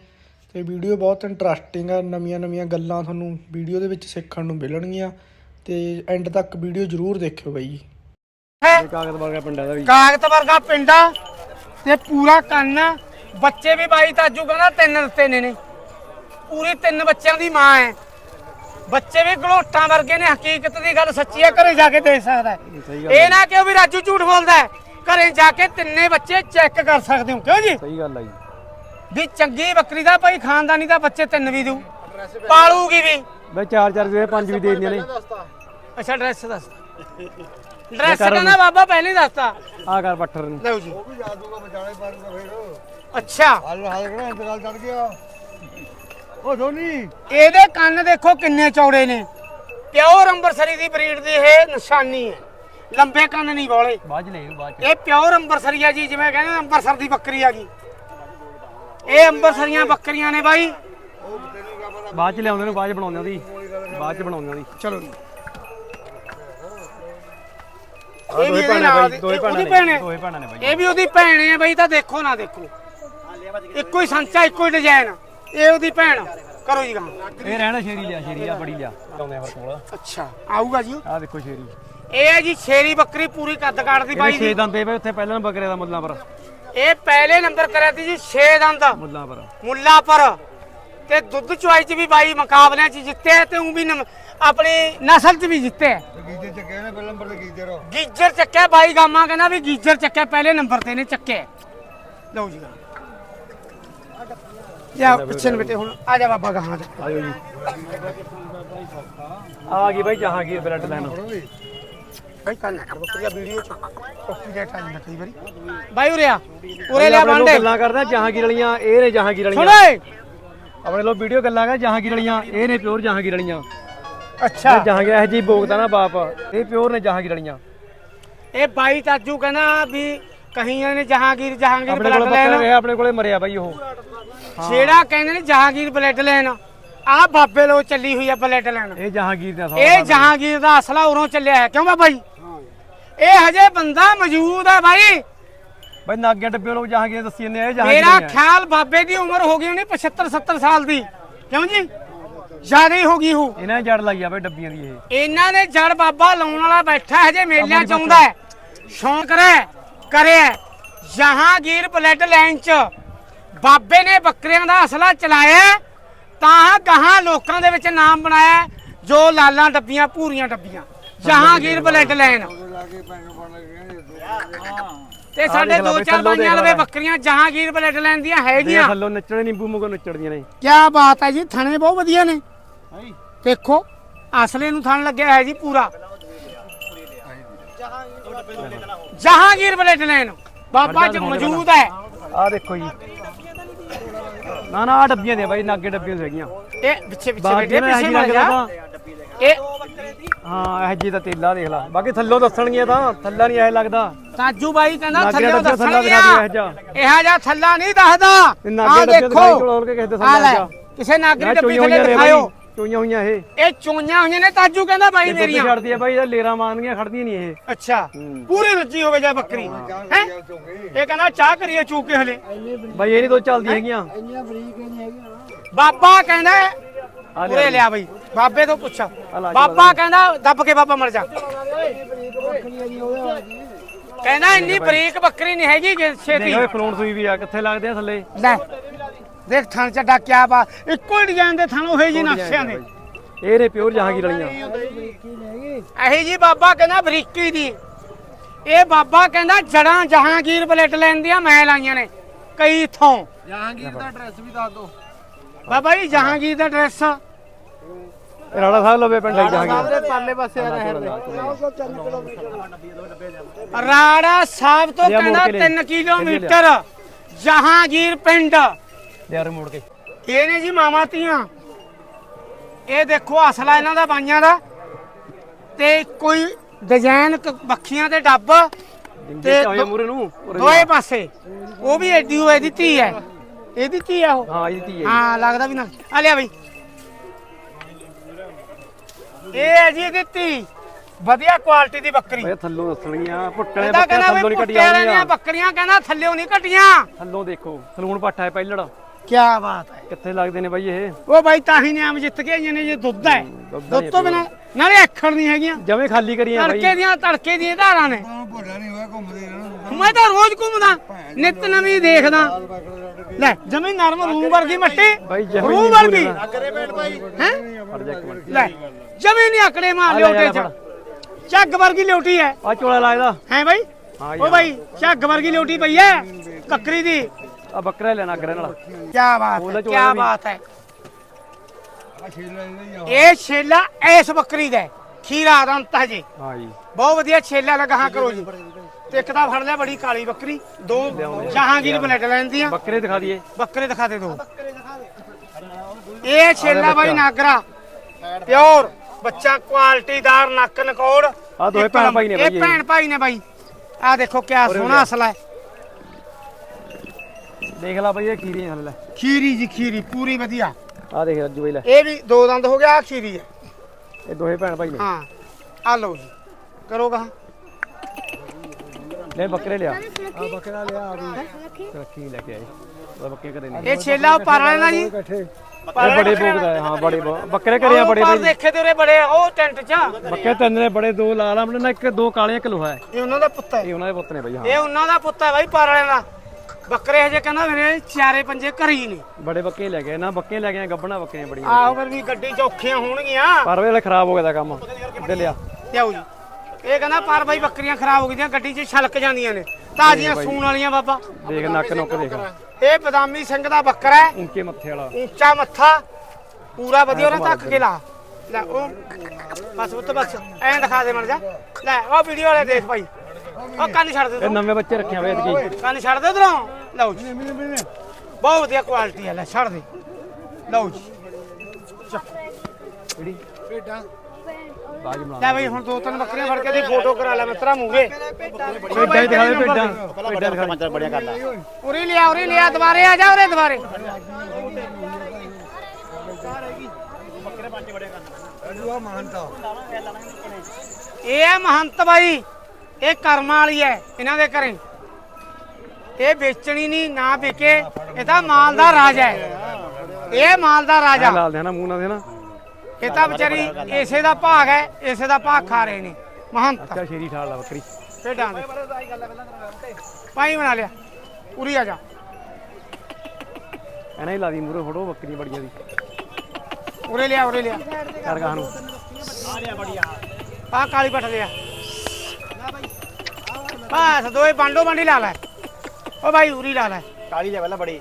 ਤੇ ਵੀਡੀਓ ਬਹੁਤ ਇੰਟਰਸਟਿੰਗ ਆ ਨਵੀਆਂ ਨਵੀਆਂ ਗੱਲਾਂ ਤੁਹਾਨੂੰ ਵੀਡੀਓ ਦੇ ਵਿੱਚ ਸਿੱਖਣ ਨੂੰ ਮਿਲਣਗੀਆਂ ਤੇ ਐਂਡ ਤੱਕ ਵੀਡੀਓ ਜਰੂਰ ਦੇਖਿਓ ਬਾਈ ਜੀ। ਹੈ? ਇਹ ਕਾਗਜ਼ ਵਰਗਾ ਪਿੰਡਾਂ ਦਾ ਵੀ। ਕਾਗਤ ਵਰਗਾ ਪਿੰਡਾ ਤੇ ਪੂਰਾ ਕੰਨ ਬੱਚੇ ਵੀ ਬਾਈ ਤਾਜੂ ਕਹਿੰਦਾ ਤਿੰਨ ਦਿੱਤੇ ਨੇ ਨੇ ਪੂਰੀ ਤਿੰਨ ਬੱਚਿਆਂ ਦੀ ਮਾਂ ਹੈ। ਬੱਚੇ ਵੀ ਗਲੋਟਾਂ ਵਰਗੇ ਨੇ ਹਕੀਕਤ ਦੀ ਗੱਲ ਸੱਚੀ ਹੈ ਘਰੇ ਜਾ ਕੇ ਦੇਖ ਸਕਦਾ ਹੈ। ਇਹ ਨਾ ਕਿਉਂ ਵੀ ਰਾਜੂ ਝੂਠ ਬੋਲਦਾ ਹੈ। ਘਰੇ ਜਾ ਕੇ ਤਿੰਨੇ ਬੱਚੇ ਚੈੱਕ ਕਰ ਸਕਦੇ ਹੋ ਕਿਉਂ ਜੀ? ਸਹੀ ਗੱਲ ਆ ਜੀ। ਵੀ ਚੰਗੀ ਬੱਕਰੀ ਦਾ ਭਾਈ ਖਾਨਦਾਨੀ ਦਾ ਬੱਚੇ ਤਿੰਨ ਵੀ ਦੂ ਪਾਲੂਗੀ ਵੀ। ਬਈ ਚਾਰ ਚਾਰ ਦੇ ਪੰਜ ਵੀ ਦੇ ਨੇ। ਅੱਛਾ ਐਡਰੈਸ ਦੱਸ। ਐਡਰੈਸ ਕਹਿੰਦਾ ਬਾਬਾ ਪਹਿਲੇ ਹੀ ਦੱਸਤਾ। ਆ ਕਰ ਪੱਠਰ ਨੂੰ। ਲਓ ਜੀ। ਉਹ ਵੀ ਜਾ ਦੂਗਾ ਬਚਾਲੇ ਪਾੜੂਗਾ ਫੇਰ। ਅੱਛਾ। ਹਾਲ ਹਾਲ ਕਿਹੜਾ ਇੰਤਕਾਲ ਚੜ ਗਿਆ। ਉਹ ਧੋਨੀ ਇਹਦੇ ਕੰਨ ਦੇਖੋ ਕਿੰਨੇ ਚੌੜੇ ਨੇ। ਪਿਓਰ ਅੰਬਰਸਰੀ ਦੀ ਬਰੀਡ ਦੀ ਇਹ ਨਿਸ਼ਾਨੀ ਹੈ। ਲੰਬੇ ਕੰਨ ਨਹੀਂ ਬੋਲੇ। ਬਾਅਦ ਚ ਲੈ ਬਾਅਦ ਇਹ ਪਿਓਰ ਅੰਬਰਸਰੀ ਆ ਜੀ ਜਿਵੇਂ ਕਹਿੰਦੇ ਅੰਬਰਸਰ ਦੀ ਬੱਕਰੀ ਆ ਗਈ। ਇਹ ਅੰਬਰਸਰੀਆਂ ਬੱਕਰੀਆਂ ਨੇ ਬਾਈ। ਬਾਅਦ ਚ ਲਿਆਉਂਦੇ ਨੇ ਬਾਅਦ ਚ ਬਣਾਉਂਦੇ ਉਹਦੀ। ਬਾਅਦ ਚ ਬਣਾਉਂਦੇ ਉਹਦੀ। ਚਲੋ ਜੀ। ਇਹ ਵੀ ਇਹਦੇ ਨਾਲ ਦੀ- ਇਹ ਉਹਦੀ ਭੈਣ ਹੈ। ਦੋਵੇਂ ਭੈਣਾਂ ਨੇ ਬਾਈ। ਇਹ ਵੀ ਉਹਦੀ ਭੈਣ ਹੈ ਬਾਈ ਤਾਂ ਦੇਖੋ ਨਾ ਦੇਖੋ। ਇੱਕੋ ਹੀ ਸੰਚਾ ਇੱਕੋ ਹੀ ਡਿਜ਼ਾਈਨ ਇਹ ਉਹਦੀ ਭੈਣ। ਕਰੋ ਜੀ ਕੰਮ। ਇਹ ਰਹਿਣਾ ਸ਼ੇਰੀ ਲਿਆ ਸ਼ੇਰੀ ਆ ਬੜੀ ਲਿਆ। ਲਾਉਂਦੇ ਆ ਫਿਰ ਕੋਲ। ਅੱਛਾ ਆਊਗਾ ਜੀ ਆ ਦੇਖੋ ਸ਼ੇਰੀ। ਇਹ ਹੈ ਜੀ ਛੇਰੀ ਬੱਕਰੀ ਪੂਰੀ ਕੱਦ ਇਹਦੇ ਬਾਈ 6 ਦੀ ਦੰਦੇ ਬਈ ਉੱਥੇ ਪਹਿਲਾਂ ਬੱਕਰੇ ਦਾ ਮੁੱਲਾਂ ਪਰ। ਇਹ ਪਹਿਲੇ ਨੰਬਰ ਕਰਿਆ ਤੀ ਜੀ 6 ਦੰਦ। ਮੁੱਲਾਂ ਪਰ ਮੁੱਲਾ ਪਰ ਤੇ ਦੁੱਧ ਚੁਆਈ ਚ ਵੀ ਬਾਈ ਮੁਕਾਬਲਿਆਂ ਚ ਜਿੱਤੇ ਤੇ ਉਹ ਵੀ ਨਮ- ਆਪਣੀ ਨਸਲ ਚ ਵੀ ਜਿੱਤੇ ਗੀਜੇ ਚੱਕੇ ਨੇ ਪਹਿਲਾਂ ਨੰਬਰ ਤੇ ਗੀਜੇ ਰੋ ਗੀਜਰ ਚੱਕਿਆ ਬਾਈ ਗਾਮਾ ਕਹਿੰਦਾ ਵੀ ਗੀਜਰ ਚੱਕਿਆ ਪਹਿਲੇ ਨੰਬਰ ਤੇ ਨੇ ਚੱਕੇ ਲਓ ਜੀ ਜਾ ਪਿੱਛੇ ਨੂੰ ਬੇਟੇ ਹੁਣ ਆ ਜਾ ਬਾਬਾ ਗਾਹਾਂ ਆਜੋ ਜੀ ਆ ਗਈ ਬਾਈ ਜਹਾਂਗੀਰ ਬਲੱਡ ਲਾਈਨ ਬਾਈ ਕੰਨ ਕਰ ਬੱਕਰੀਆ ਵੀਡੀਓ ਚ। ਕਾਪੀ ਰੇਟ ਆ ਜਾਂਦਾ ਕਈ ਵਾਰੀ। ਬਾਈ ਉਰੇ ਆ ਉਰੇ ਲਿਆ ਆਪਣੇ ਲੋਕ ਬਾਂਡੇ ਗੱਲਾਂ ਕਰਦੇ ਆ ਜਹਾਂਗੀਰ ਵਾਲੀਆਂ ਇਹ ਨੇ ਜਹਾਂਗੀਰ ਵਾਲੀਆਂ। ਸੁਣੇ ਆਪਣੇ ਲੋਕ ਵੀਡੀਓ ਗੱਲਾਂ ਕਰਦੇ ਜਹਾਂਗੀਰ ਵਾਲੀਆਂ ਇਹ ਨੇ ਪਿਓਰ ਜਹਾਂਗੀਰ ਵਾਲੀਆਂ। ਅੱਛਾ। ਇਹ ਜਹਾਂਗੀਰ ਇਹ ਜੀ ਬੋਗਦਾ ਨਾ ਬਾਪ। ਇਹ ਪਿਓਰ ਨੇ ਜਹਾਂਗੀਰ ਵਾਲੀਆਂ। ਇਹ ਬਾਈ ਤਾਜੂ ਕਹਿੰਦਾ ਵੀ ਕਹੀਆਂ ਨੇ ਜਹਾਂਗੀਰ ਜਹਾਂਗੀਰ ਆਪਣੇ ਕੋਲ ਬਲੱਡ ਬੱਕਰਾ ਲੈਣ। ਰਿਹਾ ਆਪਣੇ ਕੋਲੇ ਮਰਿਆ ਬਾਈ ਉਹ। ਜਿਹੜਾ ਕਹਿੰਦੇ ਨੇ ਜਹਾਂਗੀਰ ਬਲੱਡ ਲਾਈਨ ਆ ਬਾਬੇ ਲੋ ਚੱਲੀ ਹੋਈ ਆ ਬਲੱਡ ਲਾਈਨ ਇਹ ਜਹਾਂਗੀਰ ਦਾ ਇਹ ਜਹਾਂਗੀਰ ਦਾ ਅਸਲਾ ਉਰੋਂ ਚੱਲਿਆ ਹੈ। ਕਿਉਂ ਬਾਬਾ ਜੀ? ਇਹ ਹਜੇ ਬੰਦਾ ਮੌਜੂਦ ਹੈ ਭਾਈ ਬਈ ਨਾਗੇ ਡੱਬੇ ਲੋਕ ਜਹਾਂਗੀਰ ਦੱਸੀ ਜਾਂਦੇ ਆ ਇਹ ਜਹਾਂਗੀਰ ਮੇਰਾ। ਖਿਆਲ ਬਾਬੇ ਦੀ ਉਮਰ ਹੋ ਗਈ ਹੋਣੀ 75 70 ਸਾਲ ਦੀ। ਕਿਉਂ ਜੀ? ਜ਼ਿਆਦਾ ਹੀ ਹੋ ਗਈ ਹੋ ਇਹਨਾਂ ਨੇ ਜੜ ਲਾਈ ਆ ਬਈ ਡੱਬੀਆਂ ਦੀ ਇਹ। ਇਹਨਾਂ ਨੇ ਜੜ ਬਾਬਾ ਲਾਉਣ ਵਾਲਾ ਬੈਠਾ ਹਜੇ ਮੇਲਿਆਂ ਚ ਆਉਂਦਾ ਹੈ। ਸ਼ੌਂਕ ਰਹਿ ਕਰਿਆ ਜਹਾਂਗੀਰ ਬਲੱਡ ਲਾਈਨ ਚ ਬਾਬੇ ਨੇ ਬੱਕਰੀਆਂ ਦਾ ਅਸਲਾ ਚਲਾਇਆ ਤਾਂ ਗਾਹਾਂ ਲੋਕਾਂ ਦੇ ਵਿੱਚ ਨਾਮ ਬਣਾਇਆ ਜੋ ਲਾਲਾਂ ਡੱਬੀਆਂ ਪੂਰੀਆਂ ਡੱਬੀਆਂ। ਜਹਾਂਗੀਰ ਬਲੱਡ ਲਾਈਨ ਤੇ ਸਾਡੇ ਦੋ ਚਾਰ ਬਾਈਆਂ ਲਵੇ। ਬੱਕਰੀਆਂ ਜਹਾਂਗੀਰ ਬਲੱਡ ਲਾਈਨ ਦੀਆਂ ਹੈਗੀਆਂ। ਥੱਲੋਂ ਨੱਚਣੇ ਨਿੰਬੂ ਮੁਗੋ ਨੱਚੜਦੀਆਂ ਨੇ। ਕੀ ਬਾਤ ਹੈ ਜੀ ਥਣੇ ਬਹੁਤ ਵਧੀਆ ਨੇ। ਦੇਖੋ ਅਸਲੇ ਨੂੰ ਥਣ ਲੱਗਿਆ ਹੈ ਜੀ ਪੂਰਾ। ਜਹਾਂਗੀਰ ਬਲੱਡ ਲਾਈਨ ਬਾਬਾ ਜੀ ਮੌਜੂਦ ਹੈ। ਆਹ ਦੇਖੋ ਜੀ। ਨਾ ਨਾ ਡੱਬੀਆਂ ਦੇ ਬਾਈ ਨਾਗੇ ਡੱਬੀਆਂ ਹੈਗੀਆਂ। ਇਹ ਪਿੱਛੇ ਪਿੱਛੇ ਬੈਠੇ ਪਿੱਛੇ ਜਾ ਲੱਗਦਾ ਇਹ ਹਾਂ ਇਹ ਜੀ ਦਾ ਤੇਲਾ ਦੇਖ ਲਾ। ਬਾਕੀ ਥੱਲੋਂ ਦੱਸਣਗੀਆਂ ਤਾਂ ਥੱਲਾ ਨਹੀਂ ਐ ਲੱਗਦਾ। ਸਾਜੂ ਬਾਈ ਕਹਿੰਦਾ ਥੱਲੇ ਥੱਲਾ ਦੱਸਣਗੀਆਂ। ਦਿਖਾ ਦਿਓ ਇਹੋ ਜਿਹਾ। ਥੱਲਾ ਨਹੀਂ ਦੱਸਦਾ। ਇਹ ਨਾਗੇ ਡੱਬੇ ਦੇਖੋ। ਚੋਲ ਕੇ ਕਿਸੇ ਦੇ ਲੈ, ਜਾ ਕਿਸੇ ਨਾਗਰੀ ਡੱਬੀ ਥੱਲੇ ਦਿਖਾਇਓ ਚੋਈਆਂ ਹੋਈਆਂ ਇਹ। ਇਹ ਚੋਈਆਂ ਹੋਈਆਂ ਨੇ ਤਾਜੂ ਕਹਿੰਦਾ ਬਾਈ ਇਹ ਮੇਰੀਆਂ। ਛੱਡਦੀ ਆ ਬਾਈ ਇਹਦਾ ਲੇਰਾ ਮਾਰਨੀਆਂ ਖੜਦੀਆਂ ਨਹੀਂ ਇਹ। ਅੱਛਾ ਪੂਰੀ ਰੱਜੀ ਹੋਵੇ ਜਾ ਬੱਕਰੀ। ਹੈ ਇਹ ਕਹਿੰਦਾ ਚਾਹ ਕਰੀਏ ਚੂਕੇ ਹਲੇ। ਬਾਈ ਇਹ ਨਹੀਂ ਦੋ ਚੱਲਦੀਆਂ ਹੈਗੀਆਂ। ਬਾਬਾ ਕਹਿੰਦਾ ਆ ਉਰੇ ਲਿਆ ਬਈ ਬਾਬੇ ਤੋਂ ਪੁੱਛ। ਬਾਬਾ ਕਹਿੰਦਾ ਦੱਬ ਕੇ ਬਾਬਾ ਮਰ ਜਾ। ਕਹਿੰਦਾ ਇੰਨੀ ਬਰੀਕ ਬੱਕਰੀ ਨਹੀਂ ਹੈਗੀ ਕਿ ਛੇਤੀ। ਓਏ ਫਲੋਨ ਸੂਈ ਵੀ ਆ ਕਿੱਥੇ ਲੱਗਦੇ ਆ ਥੱਲੇ? ਲੈ ਦੇਖ ਥਣ ਚੱਡਾ ਕਿਆ ਬਾ ਇੱਕੋ ਹੀ ਡਿਜ਼ਾਈਨ ਦੇ ਥਣ ਉਹੇ ਜੀ ਨਕਸ਼ਿਆਂ ਦੇ। ਇਹ ਨੇ ਪਿਓਰ ਜਹਾਂਗੀਰ ਵਾਲੀਆਂ। ਇਹੀ ਜੀ ਬਾਬਾ ਕਹਿੰਦਾ ਬਰੀਕੀ ਦੀ। ਇਹ ਬਾਬਾ ਕਹਿੰਦਾ ਜੜਾਂ ਜਹਾਂਗੀਰ ਬਲੇਟ ਲੈਣ ਦੀਆਂ ਮੈਂ ਲਾਈਆਂ ਨੇ ਕਈ ਥੋਂ। ਜਹਾਂਗੀਰ ਦਾ ਐਡਰੈਸ ਵੀ ਦੱਸ ਦਿਓ। ਬਾਬਾ ਜੀ ਜਹਾਂਗੀਰ ਦਾ ਡਰੈਸ ਰਾੜਾ ਸਾਹਿਬ ਲਵੇ ਪਿੰਡ ਲਈ ਜਹਾਂਗੀਰ ਦੇ ਪਰਲੇ ਪਾਸੇ ਆ ਨਹਿਰ ਦੇ ਰਾੜਾ ਸਾਹਿਬ ਤੋਂ ਲਿਆ ਮੋੜ ਕਹਿੰਦਾ ਕੇ ਲਿਆ। 3 ਕਿਲੋਮੀਟਰ ਜਹਾਂਗੀਰ ਪਿੰਡ। ਯਾਰ ਮੋੜ ਕੇ। ਇਹ ਨੇ ਜੀ ਮਾਮਾ ਧੀਆਂ। ਇਹ ਦੇਖੋ ਅਸਲਾ ਇਹਨਾਂ ਦਾ ਬਾਈਆਂ ਦਾ। ਤੇ ਕੋਈ ਡਿਜ਼ਾਈਨ ਬੱਖੀਆਂ ਦੇ ਡੱਬ ਤੇ ਹੋਏ ਮੂਰੇ ਨੂੰ ਉਰੇ ਦੋਏ ਪਾਸੇ। ਉਹ ਵੀ ਐਡੀ ਹੋਏ ਦੀ ਧੀ ਹੈ। ਇਹਦੀ ਧੀ ਆ ਉਹ। ਹਾਂ ਇਹ ਧੀ ਹੈ ਹਾਂ ਲੱਗਦਾ ਵੀ ਨਾ। ਆ ਲਿਆ ਬਈ। ਇਹ ਹੈ ਜੀ ਇਹਦੀ ਧੀ ਵਧੀਆ ਕੁਆਲਿਟੀ ਦੀ ਬੱਕਰੀ। ਬਈ ਥੱਲੋਂ ਦੱਸਣਗੀਆਂ ਪੁੱਟਣੇ ਇਹਦਾ ਬੱਕਰੇ ਕਹਿੰਦਾ ਥੱਲੋਂ ਵੀ ਨਹੀਂ ਪੁੱਟਿਆ ਕੱਟੀਆਂ ਬੱਕਰੀਆਂ ਕਹਿੰਦਾ ਥੱਲਿਓਂ ਨਹੀਂ ਕੱਟੀਆਂ। ਥੱਲੋਂ ਦੇਖੋ ਸਲੂਨ ਪੱਠਾ ਹੈ ਪਹਿਲੜ। ਕੀ ਬਾਤ ਹੈ। ਕਿੱਥੇ ਲੱਗਦੇ ਨੇ ਬਾਈ ਇਹ? ਉਹ ਬਾਈ ਤਾਂ ਹੀ ਨਿਆਮ ਜਿੱਤ ਕੇ ਆਈਆਂ ਨੇ ਜੇ ਦੁੱਧ ਹੈ। ਦੁੱਧ ਦਾ ਦੁੱਧ ਤੋਂ ਬਿਨਾ ਨਾਲੇ ਅੱਖਰ ਨਹੀਂ ਹੈਗੀਆਂ। ਜਵੇਂ ਖਾਲੀ ਕਰੀਆਂ ਬਾਈ। ਤੜਕੇ ਦੀਆਂ ਤੜਕੇ ਦੀਆਂ ਧਾਰਾਂ ਨੇ। ਭੋਲਾ ਨਹੀਂ ਹੋਇਆ ਘੁੰਮਦੇ ਰਹਿਣਾ ਮੈਂ ਤਾਂ ਰੋਜ਼ ਘੁੰਮਦਾ ਨਿਤ ਨਵੀਂ ਦੇਖਦਾ। ਲੈ ਜਮੀ ਨਰਮ ਰੂਹ ਵਰਗੀ ਮੱਟੀ। ਬਾਈ ਜਮੀ ਰੂਹ ਵਰਗੀ। ਅਗਰੇ ਬੈਠ ਭਾਈ ਹੈ? ਲੈ ਜਮੀ ਨਹੀਂ ਅਕੜੇ ਮਾਰ ਲਿਓਟੇ ਚ। ਝੱਗ ਵਰਗੀ ਲਿਓਟੀ ਹੈ। ਆ ਚੋਲਾ ਲਾਇਦਾ ਹੈ ਬਾਈ? ਉਹ ਬਾਈ ਝੱਗ ਵਰਗੀ ਲਿਓਟੀ ਪਈ ਹੈ। ਬੱਕਰੀ ਦੀ। ਆ ਬੱਕਰਾ ਲੈਣਾ ਅਗਰੇ ਨਾਲ। ਕੀ ਬਾਤ ਉਹਦਾ ਹੈ ਕੀ ਚੋਲਾ ਵੀ। ਬਾਤ ਹੈ। ਆ ਛੇਲਾ ਇਹਦਾ ਹੀ ਇਹ ਛੇਲਾ ਐਸ ਬੱਕਰੀ ਦਾ ਹੈ। ਖੀਰਾ ਦੰਤ ਹੈ ਜੀ। ਹਾਂ ਜੀ। ਬਹੁਤ ਵਧੀਆ ਛੇਲਾ ਲਗਾ ਹਾਂ ਕਰੋ ਜੀ। ਤੇ ਇੱਕ ਤਾਂ ਫੜ ਲਿਆ ਬੜੀ ਕਾਲੀ ਬੱਕਰੀ। ਦੋ ਜਹਾਂਗੀਰ ਬਲੱਡ ਲੈਂਦੀਆਂ ਬੱਕਰੇ ਦਿਖਾ ਦਈਏ। ਬੱਕਰੇ ਦਿਖਾ ਦੇ ਦੋ। ਇਹ ਛੇਲਾ ਬਾਈ ਨਾਗਰਾ। ਪਿਓਰ। ਬੱਚਾ ਕੁਆਲਿਟੀਦਾਰ ਨੱਕ ਨਕੌੜ ਆਹ ਦੋਵੇਂ ਭੈਣ। ਭਾਈ ਨੇ ਬਾਈ ਇਹ ਇਹ। ਭੈਣ ਭਾਈ ਨੇ ਬਾਈ। ਆ ਦੇਖੋ ਕਿਆ ਸੋਹਣਾ ਅਸਲਾ ਹੈ। ਦੇਖ ਲੈ ਬਾਈ ਇਹ ਖੀਰੀ ਹਲ ਲੈ। ਖੀਰੀ ਜੀ ਖੀਰੀ ਪੂਰੀ ਵਧੀਆ। ਆ ਦੇਖ ਰੱਜੂ ਬਾਈ ਲੈ। ਇਹ ਵੀ ਦੋ ਦੰਦ ਹੋ ਗਿਆ ਆ ਖੀਰੀ ਹੈ ਇਹ ਦੋਵੇਂ ਭੈਣ ਭਾਈ ਨੇ। ਹਾਂ ਆ ਲਓ ਜੀ। ਕਰੋਗਾ ਲੈ ਬੱਕਰੇ ਲਿਆ। ਆ ਬੱਕਰਾ ਲਿਆ ਆ ਵੀ। ਰੱਖੀ ਲੈ ਕੇ ਆਏ ਉਹ ਬੱਕੇ ਘਰੇ ਨੇ ਇਹ ਛੇਲਾ ਪਰ ਲੈਣਾ ਜੀ। ਇਹ ਬੜੇ ਬੋਗ ਦਾ ਹੈ, ਹਾਂ ਬੜੇ ਬੱਕਰੇ ਘਰੇ ਆ ਬੜੇ ਬਾਈ ਦੇਖੇ ਤੇ ਉਰੇ ਬੜੇ ਉਹ ਟੈਂਟ 'ਚ ਬੱਕੇ ਤਿੰਨ ਨੇ ਬੜੇ ਦੋ ਲਾਲ ਆਮਲੇ ਨਾਲ ਇੱਕ ਦੋ ਕਾਲੇ ਇੱਕ ਲੋਹਾ ਹੈ। ਇਹ ਉਹਨਾਂ ਦਾ ਪੁੱਤ ਹੈ। ਇਹ ਉਹਨਾਂ ਦੇ ਪੁੱਤ ਨੇ ਬਾਈ ਹਾਂ। ਇਹ ਉਹਨਾਂ ਦਾ ਪੁੱਤ ਹੈ ਬਾਈ ਪਰ ਵਾਲਿਆਂ ਦਾ। ਬੱਕਰੇ ਹਜੇ ਕਹਿੰਦਾ ਮੇਰੇ ਚਾਰੇ ਪੰਜੇ ਘਰ ਹੀ ਨੇ। ਬੜੇ ਬੱਕੇ ਲੈ ਗਏ ਨਾ ਬੱਕੇ ਲੈ ਗਏ ਗੱਬਣਾ ਬੱਕਰੀਆਂ ਬੜੀਆਂ। ਆਹੋ ਫਿਰ ਵੀ ਗੱਡੀ 'ਚ ਔਖੀਆਂ ਹੋਣਗੀਆਂ। ਪਰ ਵੇਲੇ ਖਰਾਬ ਹੋ ਗਿਆ ਦਾ ਕੰਮ। ਦੇ ਲਿਆ। ਲਿਆਓ ਜੀ। ਇਹ ਕਹਿੰਦਾ ਪਰ ਬਾਈ ਬੱਕਰੀਆਂ ਖਰਾਬ ਹੋ ਗਈਆਂ ਗੱਡੀ 'ਚ ਛਲਕ ਜਾਂਦੀਆਂ ਨੇ। ਤਾਜ਼ੀਆਂ ਸੂਣ ਵਾਲੀਆਂ ਬਾਬਾ। ਦੇਖ ਨੱਕ ਨੁੱਕ ਦੇਖ। ਇਹ ਬਦਾਮੀ ਸਿੰਘ ਦਾ ਬੱਕਰਾ ਹੈ। ਉੱਚੇ ਮੱਥੇ ਵਾਲਾ। ਉੱਚਾ ਮੱਥਾ। ਪੂਰਾ ਵਧੀਆ ਉਹਨਾਂ ਤੱਕ ਕੇ। ਲਾ। ਲੈ ਉਹ ਬਸ ਉੱਤੇ ਬਸ। ਐਂ ਦਿਖਾ ਦੇ ਮਰ ਜਾ। ਲੈ ਉਹ ਵੀਡੀਓ ਵਾਲੇ ਦੇਖ ਭਾਈ ਉਹ ਕੰਨ ਛੱਡ ਦੇ ਇਹ ਤੂੰ। ਨਵੇਂ ਬੱਚੇ ਰੱਖਿਆ ਵੇ ਐਤਕੀ ਕੰਨ ਛੱਡ ਦੇ ਉਧਰੋਂ। ਲਓ ਜੀ। ਬਹੁਤ ਵਧੀਆ ਕੁਆਲਿਟੀ ਹੈ ਲੈ ਛੱਡ ਦੇ। ਲਓ ਜੀ। ਬਾਜ ਬਣਾ ਲੈ ਬਈ ਹੁਣ ਦੋ ਤਿੰਨ ਬੱਕਰੀਆਂ ਫੜ ਕੇ ਦੀ ਫੋਟੋ ਕਰਾ ਲੈ ਮਿੱਤਰਾ ਮੂੰਗੇ ਭੇਡਾਂ ਹੀ ਦਿਖਾ ਦੇ ਭੇਡਾਂ। ਭੇਡਾਂ ਦਿਖਾ ਦੇ। ਬੜੀਆਂ ਕਰ ਲਾ ਉਰੀ ਲਿਆ ਉਰੀ ਲਿਆ ਦੁਬਾਰੇ ਆ ਜਾ ਉਰੇ ਦੁਬਾਰੇ। ਇਹ ਹੈ ਮਹੰਤ ਬਾਈ। ਇਹ ਕਰਮਾਂ ਵਾਲੀ ਹੈ ਇਹਨਾਂ ਦੇ ਘਰੇ। ਇਹ ਵੇਚਣੀ ਨਹੀਂ ਨਾ ਵਿਕੇ ਇਹ ਤਾਂ ਮਾਲ ਦਾ ਰਾਜ ਹੈ। ਇਹ ਮਾਲ ਦਾ ਰਾਜਾ ਲਾਲ ਦੇ ਨਾ ਮੂੰਹ ਨਾਲ ਦੇ ਨਾ ਇਹ ਤਾਂ ਵਿਚਾਰੀ ਇਸੇ ਦਾ ਭਾਗ ਹੈ ਇਸੇ ਦਾ ਭਾਗ ਖਾ ਰਹੇ ਨੇ ਮਹੰਤ। ਅੱਛਾ ਸ਼ੇਰੀ ਠਾਲ ਲਾ ਬੱਕਰੀ। ਭੇਡਾਂ ਦੇ। ਪਾਈ ਬਣਾ ਲਿਆ ਉਰੀ ਆ ਜਾ। ਐਨਾ ਹੀ ਲਾ ਦੀ ਮੂਰੇ ਫੋਟੋ ਬੱਕਰੀ ਬੜੀਆਂ ਦੀ। ਉਰੇ ਲਿਆ ਉਰੇ ਲਿਆ। ਕਰ ਗਾਹ ਨੂੰ। ਆ ਕਾਲੀ ਪੱਟ ਲਿਆ। ਬਸ ਦੋਏ ਬਾਂਡੋ ਬਾਂਡੀ ਲਾ ਲੈ। ਓ ਭਾਈ ਉਰੀ ਲਾ ਲੈ। ਕਾਲੀ ਲੈ ਪਹਿਲਾਂ ਬੜੀ।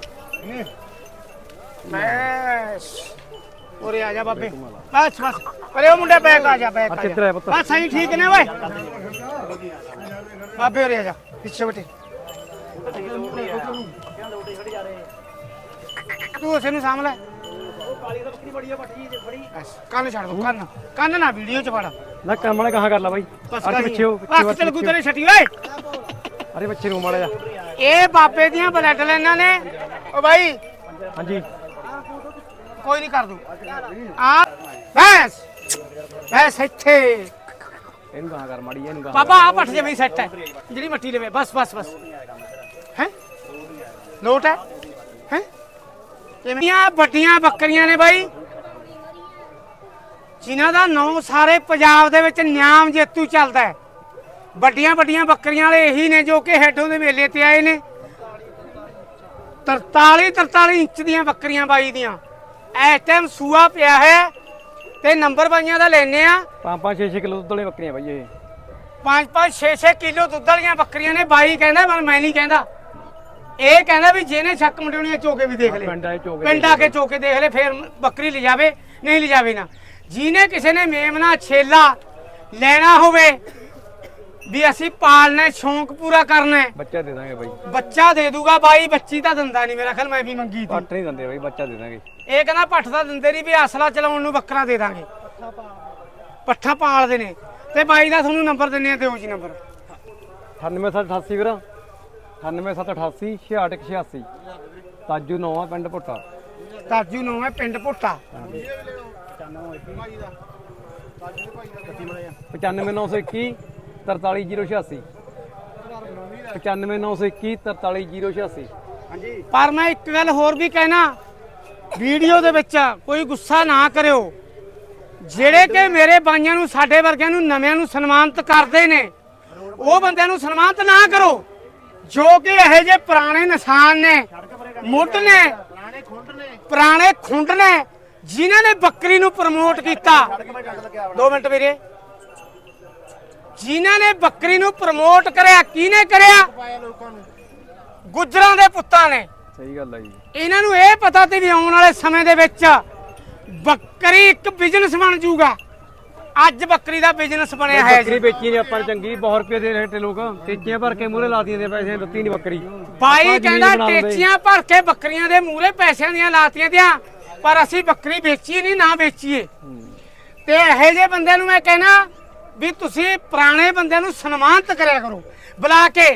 ਬਸ ਉਰੇ ਆ ਜਾ ਬਾਬੇ। ਬਸ ਬਸ। ਅਰੇ ਉਹ ਮੁੰਡੇ ਬੈਕ ਆ ਜਾ ਬੈਕ ਆ ਪੁੱਤ। ਬਸ ਸਹੀ ਠੀਕ ਨੇ ਓਏ। ਬਾਬੇ ਉਰੇ ਆ ਜਾ ਪਿੱਛੇ ਬਟੇ ਤੂੰ ਉਸੇ ਨੂੰ ਸਾਂਭ ਲੈ। ਕੰਨ ਛੱਡ ਦੋ ਕੰਨ। ਕੰਨ ਨਾ ਵੀਡੀਓ ਚ ਫੜ। ਨਾ ਕੰਮ ਵਾਲੇ ਕਹਾਂ ਕਰ ਲਾ ਬਾਈ? ਬਸ ਅਰੇ ਪਿੱਛੇ ਹੋ ਪਿੱਛੇ ਹੋ, ਰੱਖ ਚਲ ਪਿੱਛੇ ਗੁੱਤਰੇ ਛੱਟੀ ਓਏ। ਹੋ। ਅਰੇ ਬੱਚੇ ਨੂੰ ਮਾੜਾ ਜਾ ਇਹ ਬਾਬੇ ਦੀਆਂ ਬਲੱਡ ਲਾਈਨਾਂ ਨੇ। ਓ ਭਾਈ ਹਾਂਜੀ। ਕੋਈ ਨਹੀਂ ਕਰ ਦੂ। ਆ ਬਸ। ਬਸ ਇੱਥੇ। ਇਹਨੂੰ ਕਹਾਂ ਕਰ ਮਾੜੀ ਇਹਨੂੰ ਕਹਾਂ ਬਾਬਾ ਆ ਪੱਠ ਜੇ ਮੇਰੀ ਸੈੱਟ ਹੈ। ਜਿਹੜੀ ਮੱਟੀ ਲਵੇ ਬਸ ਬਸ ਬਸ। ਹੈ? ਲੋਟ ਹੈ? ਹੈ? ਵੱਡੀਆਂ ਬੱਕਰੀਆਂ ਨੇ ਬਾਈ। ਜਿਨ੍ਹਾਂ ਦਾ ਨਾਂ ਸਾਰੇ ਪੰਜਾਬ ਦੇ ਵਿੱਚ ਨਿਆਮ ਜੇਤੂ ਚੱਲਦਾ ਹੈ। ਵੱਡੀਆਂ ਵੱਡੀਆਂ ਬੱਕਰੀਆਂ ਵਾਲੇ ਇਹੀ ਨੇ ਜੋ ਕਿ ਹੈਡੋਂ ਦੇ ਮੇਲੇ ਤੇ ਆਏ ਨੇ। 43 43 ਇੰਚ ਦੀਆਂ ਬੱਕਰੀਆਂ ਬਾਈ ਦੀਆਂ। ਇਸ ਟਾਈਮ ਸੂਆ ਪਿਆ ਹੈ ਤੇ ਨੰਬਰ ਬਾਈਆਂ ਦਾ ਲੈਨੇ ਆ। ਪੰਜ ਪੰਜ 6 6 ਕਿਲੋ ਦੁੱਧ ਵਾਲੇ ਬੱਕਰੀਆਂ ਬਾਈ ਇਹ। 5-5 6-6 ਕਿਲੋ ਦੁੱਧ ਵਾਲੀਆਂ ਬੱਕਰੀਆਂ ਨੇ। ਬਾਈ ਕਹਿੰਦਾ ਪਰ ਮੈਂ ਨਹੀਂ ਕਹਿੰਦਾ। ਇਹ ਕਹਿੰਦਾ ਵੀ ਜਿਹਨੇ ਛੱਕ ਮਟਿਉਣੀਆਂ ਚੋਕੇ ਵੀ ਦੇਖ ਲੈ। ਪਿੰਡ ਆਏ ਚੋਕੇ ਪਿੰਡ ਆ ਕੇ ਚੋਕੇ ਦੇਖ ਲੈ ਫੇਰ ਬੱਕਰੀ ਲਿਜਾਵੇ ਨਹੀਂ ਲਿਜਾਵੇ ਨਾ। ਜਿਹਨੇ ਕਿਸੇ ਨੇ ਮੇਮਨਾ ਛੇਲਾ ਲੈਣਾ ਹੋਵੇ ਵੀ ਅਸੀਂ ਪਾਲਣਾ ਸ਼ੌਂਕ ਪੂਰਾ ਕਰਨਾ ਹੈ, ਬੱਚਾ ਦੇ ਦਾਂਗੇ ਬਾਈ। ਬੱਚਾ ਦੇ ਦੂਗਾ ਬਾਈ ਬੱਚੀ ਤਾਂ ਦਿੰਦਾ ਨਹੀਂ ਮੇਰਾ ਖਿਆਲ ਮੈਂ ਵੀ ਮੰਗੀ ਤੀ। ਪੱਟ ਨਹੀਂ ਦਿੰਦੇ ਬਾਈ ਬੱਚਾ ਦੇ ਦਾਂਗੇ। ਇਹ ਕਹਿੰਦਾ ਪੱਠ ਤਾਂ ਦਿੰਦੇ ਨਹੀਂ ਵੀ ਅਸਲਾ ਚਲਾਉਣ ਨੂੰ ਬੱਕਰਾ ਦੇ ਦਾਂਗੇ। ਪੱਠਾ ਪਾਲਦੇ ਨੇ। ਤੇ ਬਾਈ ਦਾ ਤੁਹਾਨੂੰ ਨੰਬਰ ਦਿੰਨੇ ਆ ਦਿਓ ਜੀ ਨੰਬਰ। 98788 ਵੀਰ। 98788 6186 ਤਾਜੂ ਨੌਵਾਂ ਪਿੰਡ ਪੁੱਟਾ। ਤਾਜੂ ਨੂੰ ਹੈ ਪਿੰਡ ਭੁੱਟਾ 95921 43086 95921 43086 ਪਰ ਮੈਂ ਇੱਕ ਗੱਲ ਹੋਰ ਵੀ ਕਹਿਣਾ ਵੀਡੀਓ ਦੇ ਵਿੱਚ ਕੋਈ ਗੁੱਸਾ ਨਾ ਕਰਿਓ। ਜਿਹੜੇ ਕਿ ਮੇਰੇ ਬਾਈਆਂ ਨੂੰ ਸਾਡੇ ਵਰਗਿਆਂ ਨੂੰ ਨਵਿਆਂ ਨੂੰ ਸਨਮਾਨਿਤ ਕਰਦੇ ਨੇ ਉਹ ਬੰਦਿਆਂ ਨੂੰ ਸਨਮਾਨਿਤ ਨਾ ਕਰੋ। ਜੋ ਕਿ ਇਹੋ ਜਿਹੇ ਪੁਰਾਣੇ ਨਿਸ਼ਾਨ ਨੇ ਮੁੱਢ ਨੇ ਪੁਰਾਣੇ ਖੁੰਡ ਨੇ। ਜਿਨ੍ਹਾਂ ਨੇ ਬੱਕਰੀ ਨੂੰ ਪ੍ਰਮੋਟ ਕੀਤਾ। 2 ਮਿੰਟ ਵੀਰੇ। ਜਿਨ੍ਹਾਂ ਨੇ ਬੱਕਰੀ ਨੂੰ ਪ੍ਰਮੋਟ ਕਰਿਆ ਕਿਹਨੇ ਕਰਿਆ? ਗੁੱਜਰਾਂ ਦੇ ਪੁੱਤਾਂ ਨੇ। ਸਹੀ ਗੱਲ ਹੈ ਜੀ। ਇਹਨਾਂ ਨੂੰ ਇਹ ਪਤਾ ਤੇ ਵੀ ਆਉਣ ਵਾਲੇ ਸਮੇਂ ਦੇ ਵਿੱਚ ਬੱਕਰੀ ਇੱਕ ਬਿਜ਼ਨਸ ਬਣ ਜਾਊਗਾ। ਅੱਜ ਬੱਕਰੀ ਦਾ ਬਿਜ਼ਨਸ ਬਣਿਆ ਹੈ ਬੱਕਰੀ ਜੀ। ਵੇਚੀ ਨੇ ਆਪਾਂ ਚੰਗੀ ਬਹੁਤ ਰੁਪਏ ਦੇ ਰੇਟ ਲੋਕ। ਟੇਚੀਆਂ ਭਰ ਕੇ ਮੂਹਰੇ ਲਾ ਦਿੰਦੇ ਪੈਸੇ ਦਿੱਤੀ ਨਹੀਂ ਬੱਕਰੀ। ਬਾਈ ਕਹਿੰਦਾ। ਟੇਚੀਆਂ ਭਰ ਕੇ ਬੱਕਰੀਆਂ ਦੇ ਮੂਹਰੇ ਪੈਸਿਆਂ ਦੀਆਂ ਲਾਤੀਆਂ ਦਿਆਂ ਪਰ ਅਸੀਂ ਬੱਕਰੀ ਵੇਚੀ ਨਹੀਂ ਨਾ ਵੇਚੀਏ। ਤੇ ਇਹੋ ਜਿਹੇ ਬੰਦਿਆਂ ਨੂੰ ਮੈਂ ਕਹਿਣਾ ਵੀ ਤੁਸੀਂ ਪੁਰਾਣੇ ਬੰਦਿਆਂ ਨੂੰ ਸਨਮਾਨਿਤ ਕਰਿਆ ਕਰੋ। ਬੁਲਾ ਕੇ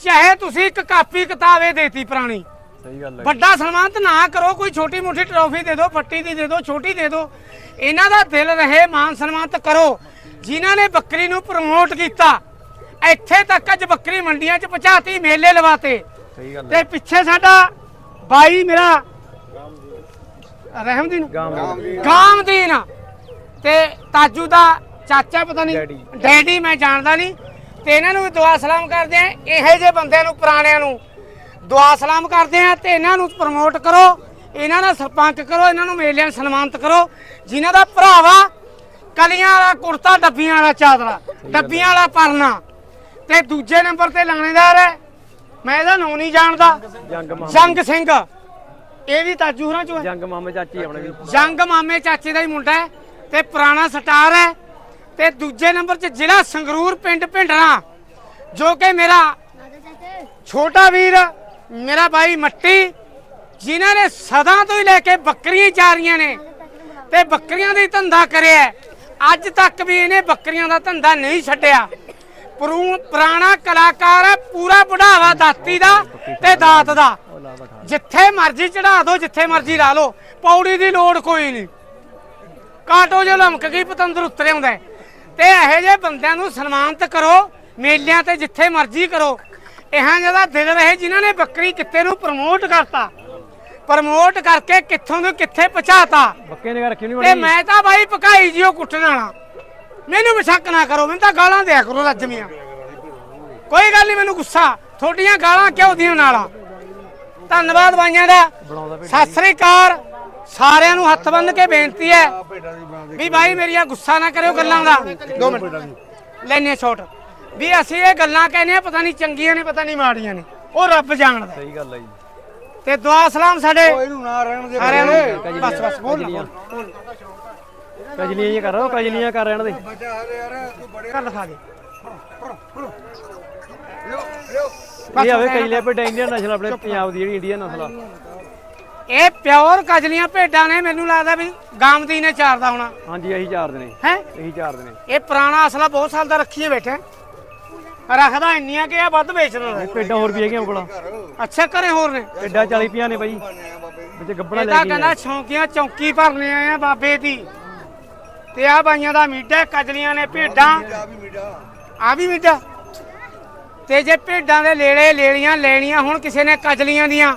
ਚਾਹੇ ਤੁਸੀਂ ਇੱਕ ਕਾਪੀ ਕਿਤਾਬੇ ਦੇਤੀ ਪੁਰਾਣੀ। ਸਹੀ ਗੱਲ ਹੈ ਵੱਡਾ ਸਨਮਾਨਿਤ ਨਾ ਕਰੋ ਕੋਈ ਛੋਟੀ ਮੋਟੀ ਟਰੋਫੀ ਦੇ ਦਿਓ ਫੱਟੀ ਦੀ ਦੇ ਦਿਓ ਛੋਟੀ ਦੇ ਦਿਓ। ਇਹਨਾਂ ਦਾ ਦਿਲ ਰਹੇ ਮਾਨ ਸਨਮਾਨਿਤ ਕਰੋ। ਜਿਨ੍ਹਾਂ ਨੇ ਬੱਕਰੀ ਨੂੰ ਪ੍ਰਮੋਟ ਕੀਤਾ ਇੱਥੇ ਤੱਕ ਅੱਜ ਬੱਕਰੀ ਮੰਡੀਆਂ 'ਚ ਪਹੁੰਚਾਤੀ ਮੇਲੇ ਲਵਾਤੇ। ਸਹੀ ਗੱਲ ਹੈ। ਤੇ ਪਿੱਛੇ ਸਾਡਾ ਬਾਈ ਮੇਰਾ ਰਹਿਮਦੀਨ। ਗਾਮ ਗਾਮਦੀਨ। ਤੇ ਤਾਜੂ ਦਾ ਚਾਚਾ ਪਤਾ ਨਹੀਂ ਡੈਡੀ। ਮੈਂ ਜਾਣਦਾ ਨਹੀਂ ਤੇ ਇਹਨਾਂ ਨੂੰ ਵੀ ਦੁਆ ਸਲਾਮ ਕਰਦੇ ਆ। ਇਹੋ ਜਿਹੇ ਬੰਦਿਆਂ ਨੂੰ ਪੁਰਾਣਿਆਂ ਨੂੰ ਦੁਆ ਸਲਾਮ ਕਰਦੇ ਆ ਤੇ ਇਹਨਾਂ ਨੂੰ ਪ੍ਰਮੋਟ ਕਰੋ। ਇਹਨਾਂ ਦਾ ਸਰਪੰਚ ਕਰੋ ਇਹਨਾਂ ਨੂੰ ਮੇਲਿਆਂ 'ਚ ਸਨਮਾਨਿਤ ਕਰੋ। ਜਿਨ੍ਹਾਂ ਦਾ ਭਰਾਵਾ ਕਲੀਆਂ ਵਾਲਾ ਕੁੜਤਾ ਡੱਬੀਆਂ ਵਾਲਾ ਚਾਦਰਾ ਡੱਬੀਆਂ ਵਾਲਾ ਪਰਨਾ। ਤੇ ਦੂਜੇ ਨੰਬਰ ਤੇ ਲਾਣੇਦਾਰ ਹੈ। ਮੈਂ ਇਹਦਾ ਨਾਂ ਨਹੀਂ ਜਾਣਦਾ। ਜੰਗ ਸਿੰਘ। ਇਹ ਵੀ ਤਾਜੂ ਹੋਰਾਂ ਚੋਂ ਹੈ। ਜੰਗ ਮਾਮੇ ਚਾਚੀ ਆਪਣੇ ਵੀ ਜੰਗ ਮਾਮੇ ਚਾਚੇ ਦਾ ਹੀ ਮੁੰਡਾ ਹੈ ਤੇ ਪੁਰਾਣਾ ਸਟਾਰ ਹੈ ਤੇ ਦੂਜੇ ਨੰਬਰ 'ਚ ਜ਼ਿਲ੍ਹਾ ਸੰਗਰੂਰ ਪਿੰਡ ਭਿੰਡਰਾ ਜੋ ਕਿ ਮੇਰਾ ਛੋਟਾ ਵੀਰ ਮੇਰਾ ਭਾਈ ਮੱਟੀ ਜਿਨ੍ਹਾਂ ਨੇ ਸਦਾ ਤੋਂ ਹੀ ਲੈ ਕੇ ਬੱਕਰੀਆਂ ਚਾਰੀਆਂ ਨੇ ਤੇ ਬੱਕਰੀਆਂ ਦਾ ਹੀ ਧੰਦਾ ਕਰਿਆ। ਅੱਜ ਤੱਕ ਵੀ ਇਹਨੇ ਬੱਕਰੀਆਂ ਦਾ ਧੰਦਾ ਨਹੀਂ ਛੱਡਿਆ। ਪਰੂ- ਪੁਰਾਣਾ ਕਲਾਕਾਰ ਹੈ ਪੂਰਾ ਬੁਢਾਵਾ ਦਾਤੀ ਦਾ ਤੇ ਦਾਤ ਦਾ। ਜਿੱਥੇ ਮਰਜ਼ੀ ਚੜਾ ਦਿਓ ਜਿੱਥੇ ਮਰਜ਼ੀ ਲਾ ਲਓ। ਪੌੜੀ ਦੀ ਲੋੜ ਕੋਈ ਨਹੀਂ। ਕਾਟੋ ਜੋ ਲਮਕ ਗਈ ਪਤੰਦਰ ਉੱਤਰੇ ਆਉਂਦਾ ਹੈ। ਤੇ ਇਹੋ ਜਿਹੇ ਬੰਦਿਆਂ ਨੂੰ ਸਨਮਾਨਿਤ ਕਰੋ ਮੇਲਿਆਂ ਤੇ ਜਿੱਥੇ ਮਰਜ਼ੀ ਕਰੋ। ਇਹਾਂ ਜਿਹਦਾ ਦਿਲ ਰਹੇ ਜਿਨ੍ਹਾਂ ਨੇ ਬੱਕਰੀ ਕਿੱਤੇ ਨੂੰ ਪ੍ਰਮੋਟ ਕਰਤਾ। ਪ੍ਰਮੋਟ ਕਰਕੇ ਕਿੱਥੋਂ ਤੋਂ ਕਿੱਥੇ ਪਹੁੰਚਾਤਾ। ਬੱਕੇ ਨੇ ਰੱਖੀ ਨਹੀਂ ਤੇ ਮੈਂ ਤਾਂ ਬਾਈ ਪਕਾਈ ਜਿਓ ਕੁੱਟਣ ਵਾਲਾ। ਮੈਨੂੰ ਬਸ਼ੱਕ ਨਾ ਕਰੋ ਮੈਨੂੰ ਤਾਂ ਗਾਲਾਂ ਦਿਆ ਕਰੋ ਰੱਜਮੀਆਂ ਕੋਈ ਗੱਲ ਨਹੀਂ ਮੈਨੂੰ ਗੁੱਸਾ। ਤੁਹਾਡੀਆਂ ਗਾਲਾਂ ਕਿਉਂ ਦੀਆਂ ਨਾਲਾ ਧੰਨਵਾਦ ਬਾਈਆਂ ਦਾ। ਸਤਿ ਸ੍ਰੀ ਅਕਾਲ। ਸਾਰਿਆਂ ਨੂੰ ਹੱਥ ਬੰਨ ਕੇ ਬੇਨਤੀ ਹੈ ਵੀ ਬਾਈ ਮੇਰੀਆਂ ਗੁੱਸਾ ਨਾ ਕਰਿਓ ਗੱਲਾਂ ਦਾ। 2 ਮਿੰਟ। ਲੈਨੇ ਛੋਟ। ਵੀ ਅਸੀਂ ਇਹ ਗੱਲਾਂ ਕਹਿੰਦੇ ਆ ਪਤਾ ਨਹੀਂ ਚੰਗੀਆਂ ਨੇ ਪਤਾ ਨਹੀਂ ਮਾੜੀਆਂ ਨੇ। ਉਹ ਰੱਬ ਜਾਣਦਾ। ਸਹੀ ਗੱਲ ਹੈ ਜੀ। ਤੇ ਦੁਆ ਸਲਾਮ ਸਾਡੇ। ਇਹਨੂੰ ਨਾ ਰਹਿਣ ਦੇ ਸਾਰਿਆਂ ਨੂੰ। ਬਸ ਬਸ ਬੋਲ ਨਾ ਬੋਲ। ਕਜਲੀਆਂ। ਹੀ ਕਰ ਕਜਲੀਆਂ ਕਰ ਰਹਿਣ ਦੇ। ਬੱਚਾ ਯਾਰ ਤੂੰ ਬੜੇ ਕਰ ਲਿਖਾ ਦੇ ਇਹ ਆਵੇ ਕਜਲੀਆਂ ਪੇ ਇੰਡੀਅਨ ਨਸਲ ਆਪਣੇ ਪੰਜਾਬ ਦੀ ਜਿਹੜੀ ਇੰਡੀਅਨ ਨਸਲ ਆ। ਇਹ ਪਿਓਰ ਕਜਲੀਆਂ ਭੇਡਾਂ ਨੇ ਮੈਨੂੰ ਲੱਗਦਾ ਵੀ ਗਾਮਦੀ ਨੇ ਚਾਰਦਾ ਹੋਣਾ। ਹਾਂਜੀ ਇਹੀ ਚਾਰ ਦਿਨੇ ਹੈ? ਇਹੀ ਚਾਰ ਦਿਨੇ ਇਹ ਪੁਰਾਣਾ ਅਸਲਾ ਬਹੁਤ ਸਾਲ ਦਾ ਰੱਖੀਏ ਬੈਠਾ। ਰੱਖਦਾ ਇੰਨੀਆਂ ਕਿ ਆ ਵੱਧ ਵੇਚਣਾ ਭੇਡਾਂ ਹੋਰ ਵੀ ਹੈਗੀਆਂ ਕੋਲ। ਅੱਛਾ ਘਰੇ ਹੋਰ ਨੇ। ਭੇਡਾਂ 40 50 ਨੇ ਬਾਈ। ਵਿੱਚ ਗੱਬੜਾ ਲੈ ਇਹਦਾ ਕੇ ਕਹਿੰਦਾ ਛੌਂਕੀਆਂ ਚੌਂਕੀ ਭਰਨੇ ਆਏ ਆ ਬਾਬੇ ਦੀ। ਤੇ ਆ ਬਾਈਆਂ ਦਾ ਮੀਡਾ ਕਜਲੀਆਂ ਨੇ ਭੇਡਾਂ। ਆ ਵੀ ਮੀਡਾ। ਤੇ ਜੇ ਭੇਡਾਂ ਦੇ ਲੇੜੇ ਲੇੜੀਆਂ ਲੈਣੀਆਂ ਹੁਣ ਕਿਸੇ ਨੇ ਕਜਲੀਆਂ ਦੀਆਂ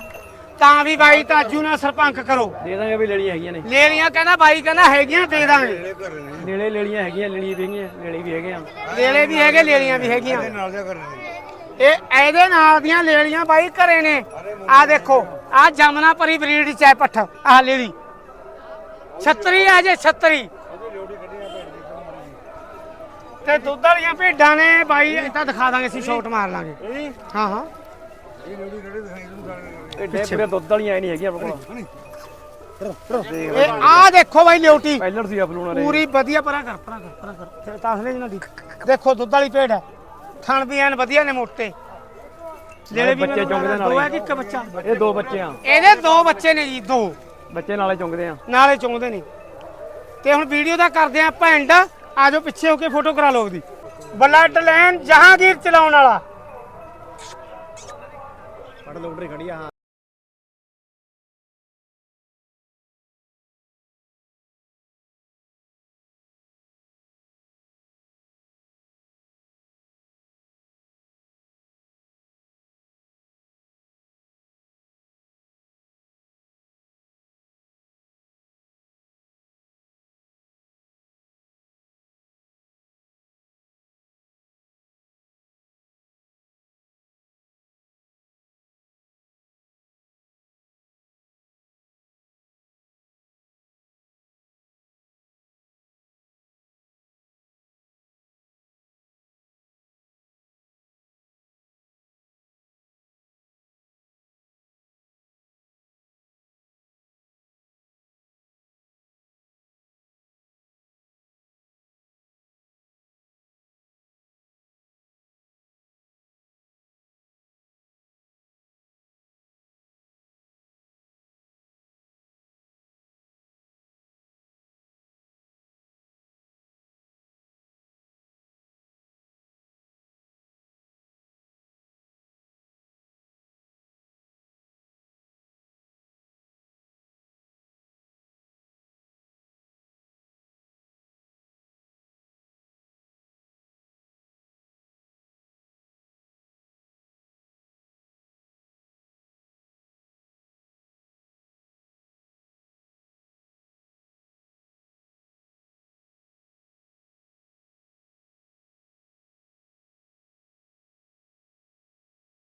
ਤਾਂ ਵੀ ਬਾਈ ਤਾਜੂ ਨਾਲ ਸਰਪੰਕ ਕਰੋ। ਦੇ ਦਾਂਗੇ ਵੀ ਲੈਣੀਆਂ ਹੈਗੀਆਂ ਨੇ। ਲੇੜੀਆਂ ਕਹਿੰਦਾ ਬਾਈ ਕਹਿੰਦਾ ਹੈਗੀਆਂ ਦੇ ਦਾਂਗੇ। ਨੇੜੇ ਲੈਣੀਆਂ ਹੈਗੀਆਂ ਲੈਣੀਆਂ ਵੀ ਹੈਗੀਆਂ ਲੈਣੀ ਵੀ ਹੈਗੇ ਆ। ਲੇੜੇ ਵੀ ਹੈਗੇ ਲੇੜੀਆਂ ਵੀ ਹੈਗੀਆਂ। ਨਾਲ ਕਰਨੇ ਇਹ ਇਹਦੇ ਨਾਲ ਦੀਆਂ ਲੇੜੀਆਂ ਬਾਈ ਘਰੇ ਨੇ। ਆ ਦੇਖੋ ਆ ਜਮਨਾ ਪਰੀ ਬਰੀਡ ਚ ਹੈ ਪੱਠ ਆ ਲੇੜੀ। ਛਤਰੀ ਆ ਜੇ ਛਤਰੀ। ਤੇ ਦੁੱਧ ਵਾਲੀਆਂ ਭੇਡਾਂ ਨੇ ਬਾਈ ਇਹ ਤਾਂ ਦਿਖਾ ਦਾਂਗੇ ਅਸੀਂ ਸ਼ਾਟ ਮਾਰ ਲਾਂਗੇ। ਹਾਂ ਹਾਂ। ਭੇਡੇ ਪੂਰੇ ਦੁੱਧ ਵਾਲੀਆਂ ਐ ਨਹੀਂ ਹੈਗੀਆਂ ਆਪਣੇ ਕੋਲ। ਇਹ ਆ ਦੇਖੋ ਬਾਈ ਲਿਓਟੀ। ਪਹਿਲਰ ਸੀ ਅਪਲੂਣਾ ਨੇ ਪੂਰੀ ਵਧੀਆ ਪਰਾਂ ਕਰ ਪਰਾਂ ਕਰ ਪਰਾਂ ਕਰ। ਤਾਸਲੇ ਜਨਾ ਦੀ। ਦੇਖੋ ਦੁੱਧ ਵਾਲੀ ਭੇਡ ਹੈ। ਥਣ ਵੀ ਐਨ ਵਧੀਆ ਨੇ ਮੋਟੇ। ਜਿਹੜੇ ਵੀ ਬੱਚੇ ਚੁੰਗਦੇ ਨਾਲ ਦੋ ਹੈ। ਕਿ ਇੱਕ ਬੱਚਾ? ਇਹ ਦੋ ਬੱਚੇ ਆ ਇਹਦੇ ਦੋ ਬੱਚੇ ਨੇ ਜੀ ਦੋ। ਬੱਚੇ ਨਾਲੇ ਚੁੰਗਦੇ ਆ। ਨਾਲੇ ਚੁੰਗਦੇ ਨੇ। ਤੇ ਹੁਣ ਵੀਡੀਓ ਦਾ ਕਰਦੇ ਆ ਆ ਜਾਓ ਪਿੱਛੇ ਹੋ ਕੇ ਫੋਟੋ ਕਰਾ ਲਓ ਉਹਦੀ। ਬਲੱਡ ਲਾਈਨ ਜਹਾਂਗੀਰ ਚਲਾਉਣ ਵਾਲਾ। ਫੜ ਲੋਡਰੀ ਖੜੀ ਆ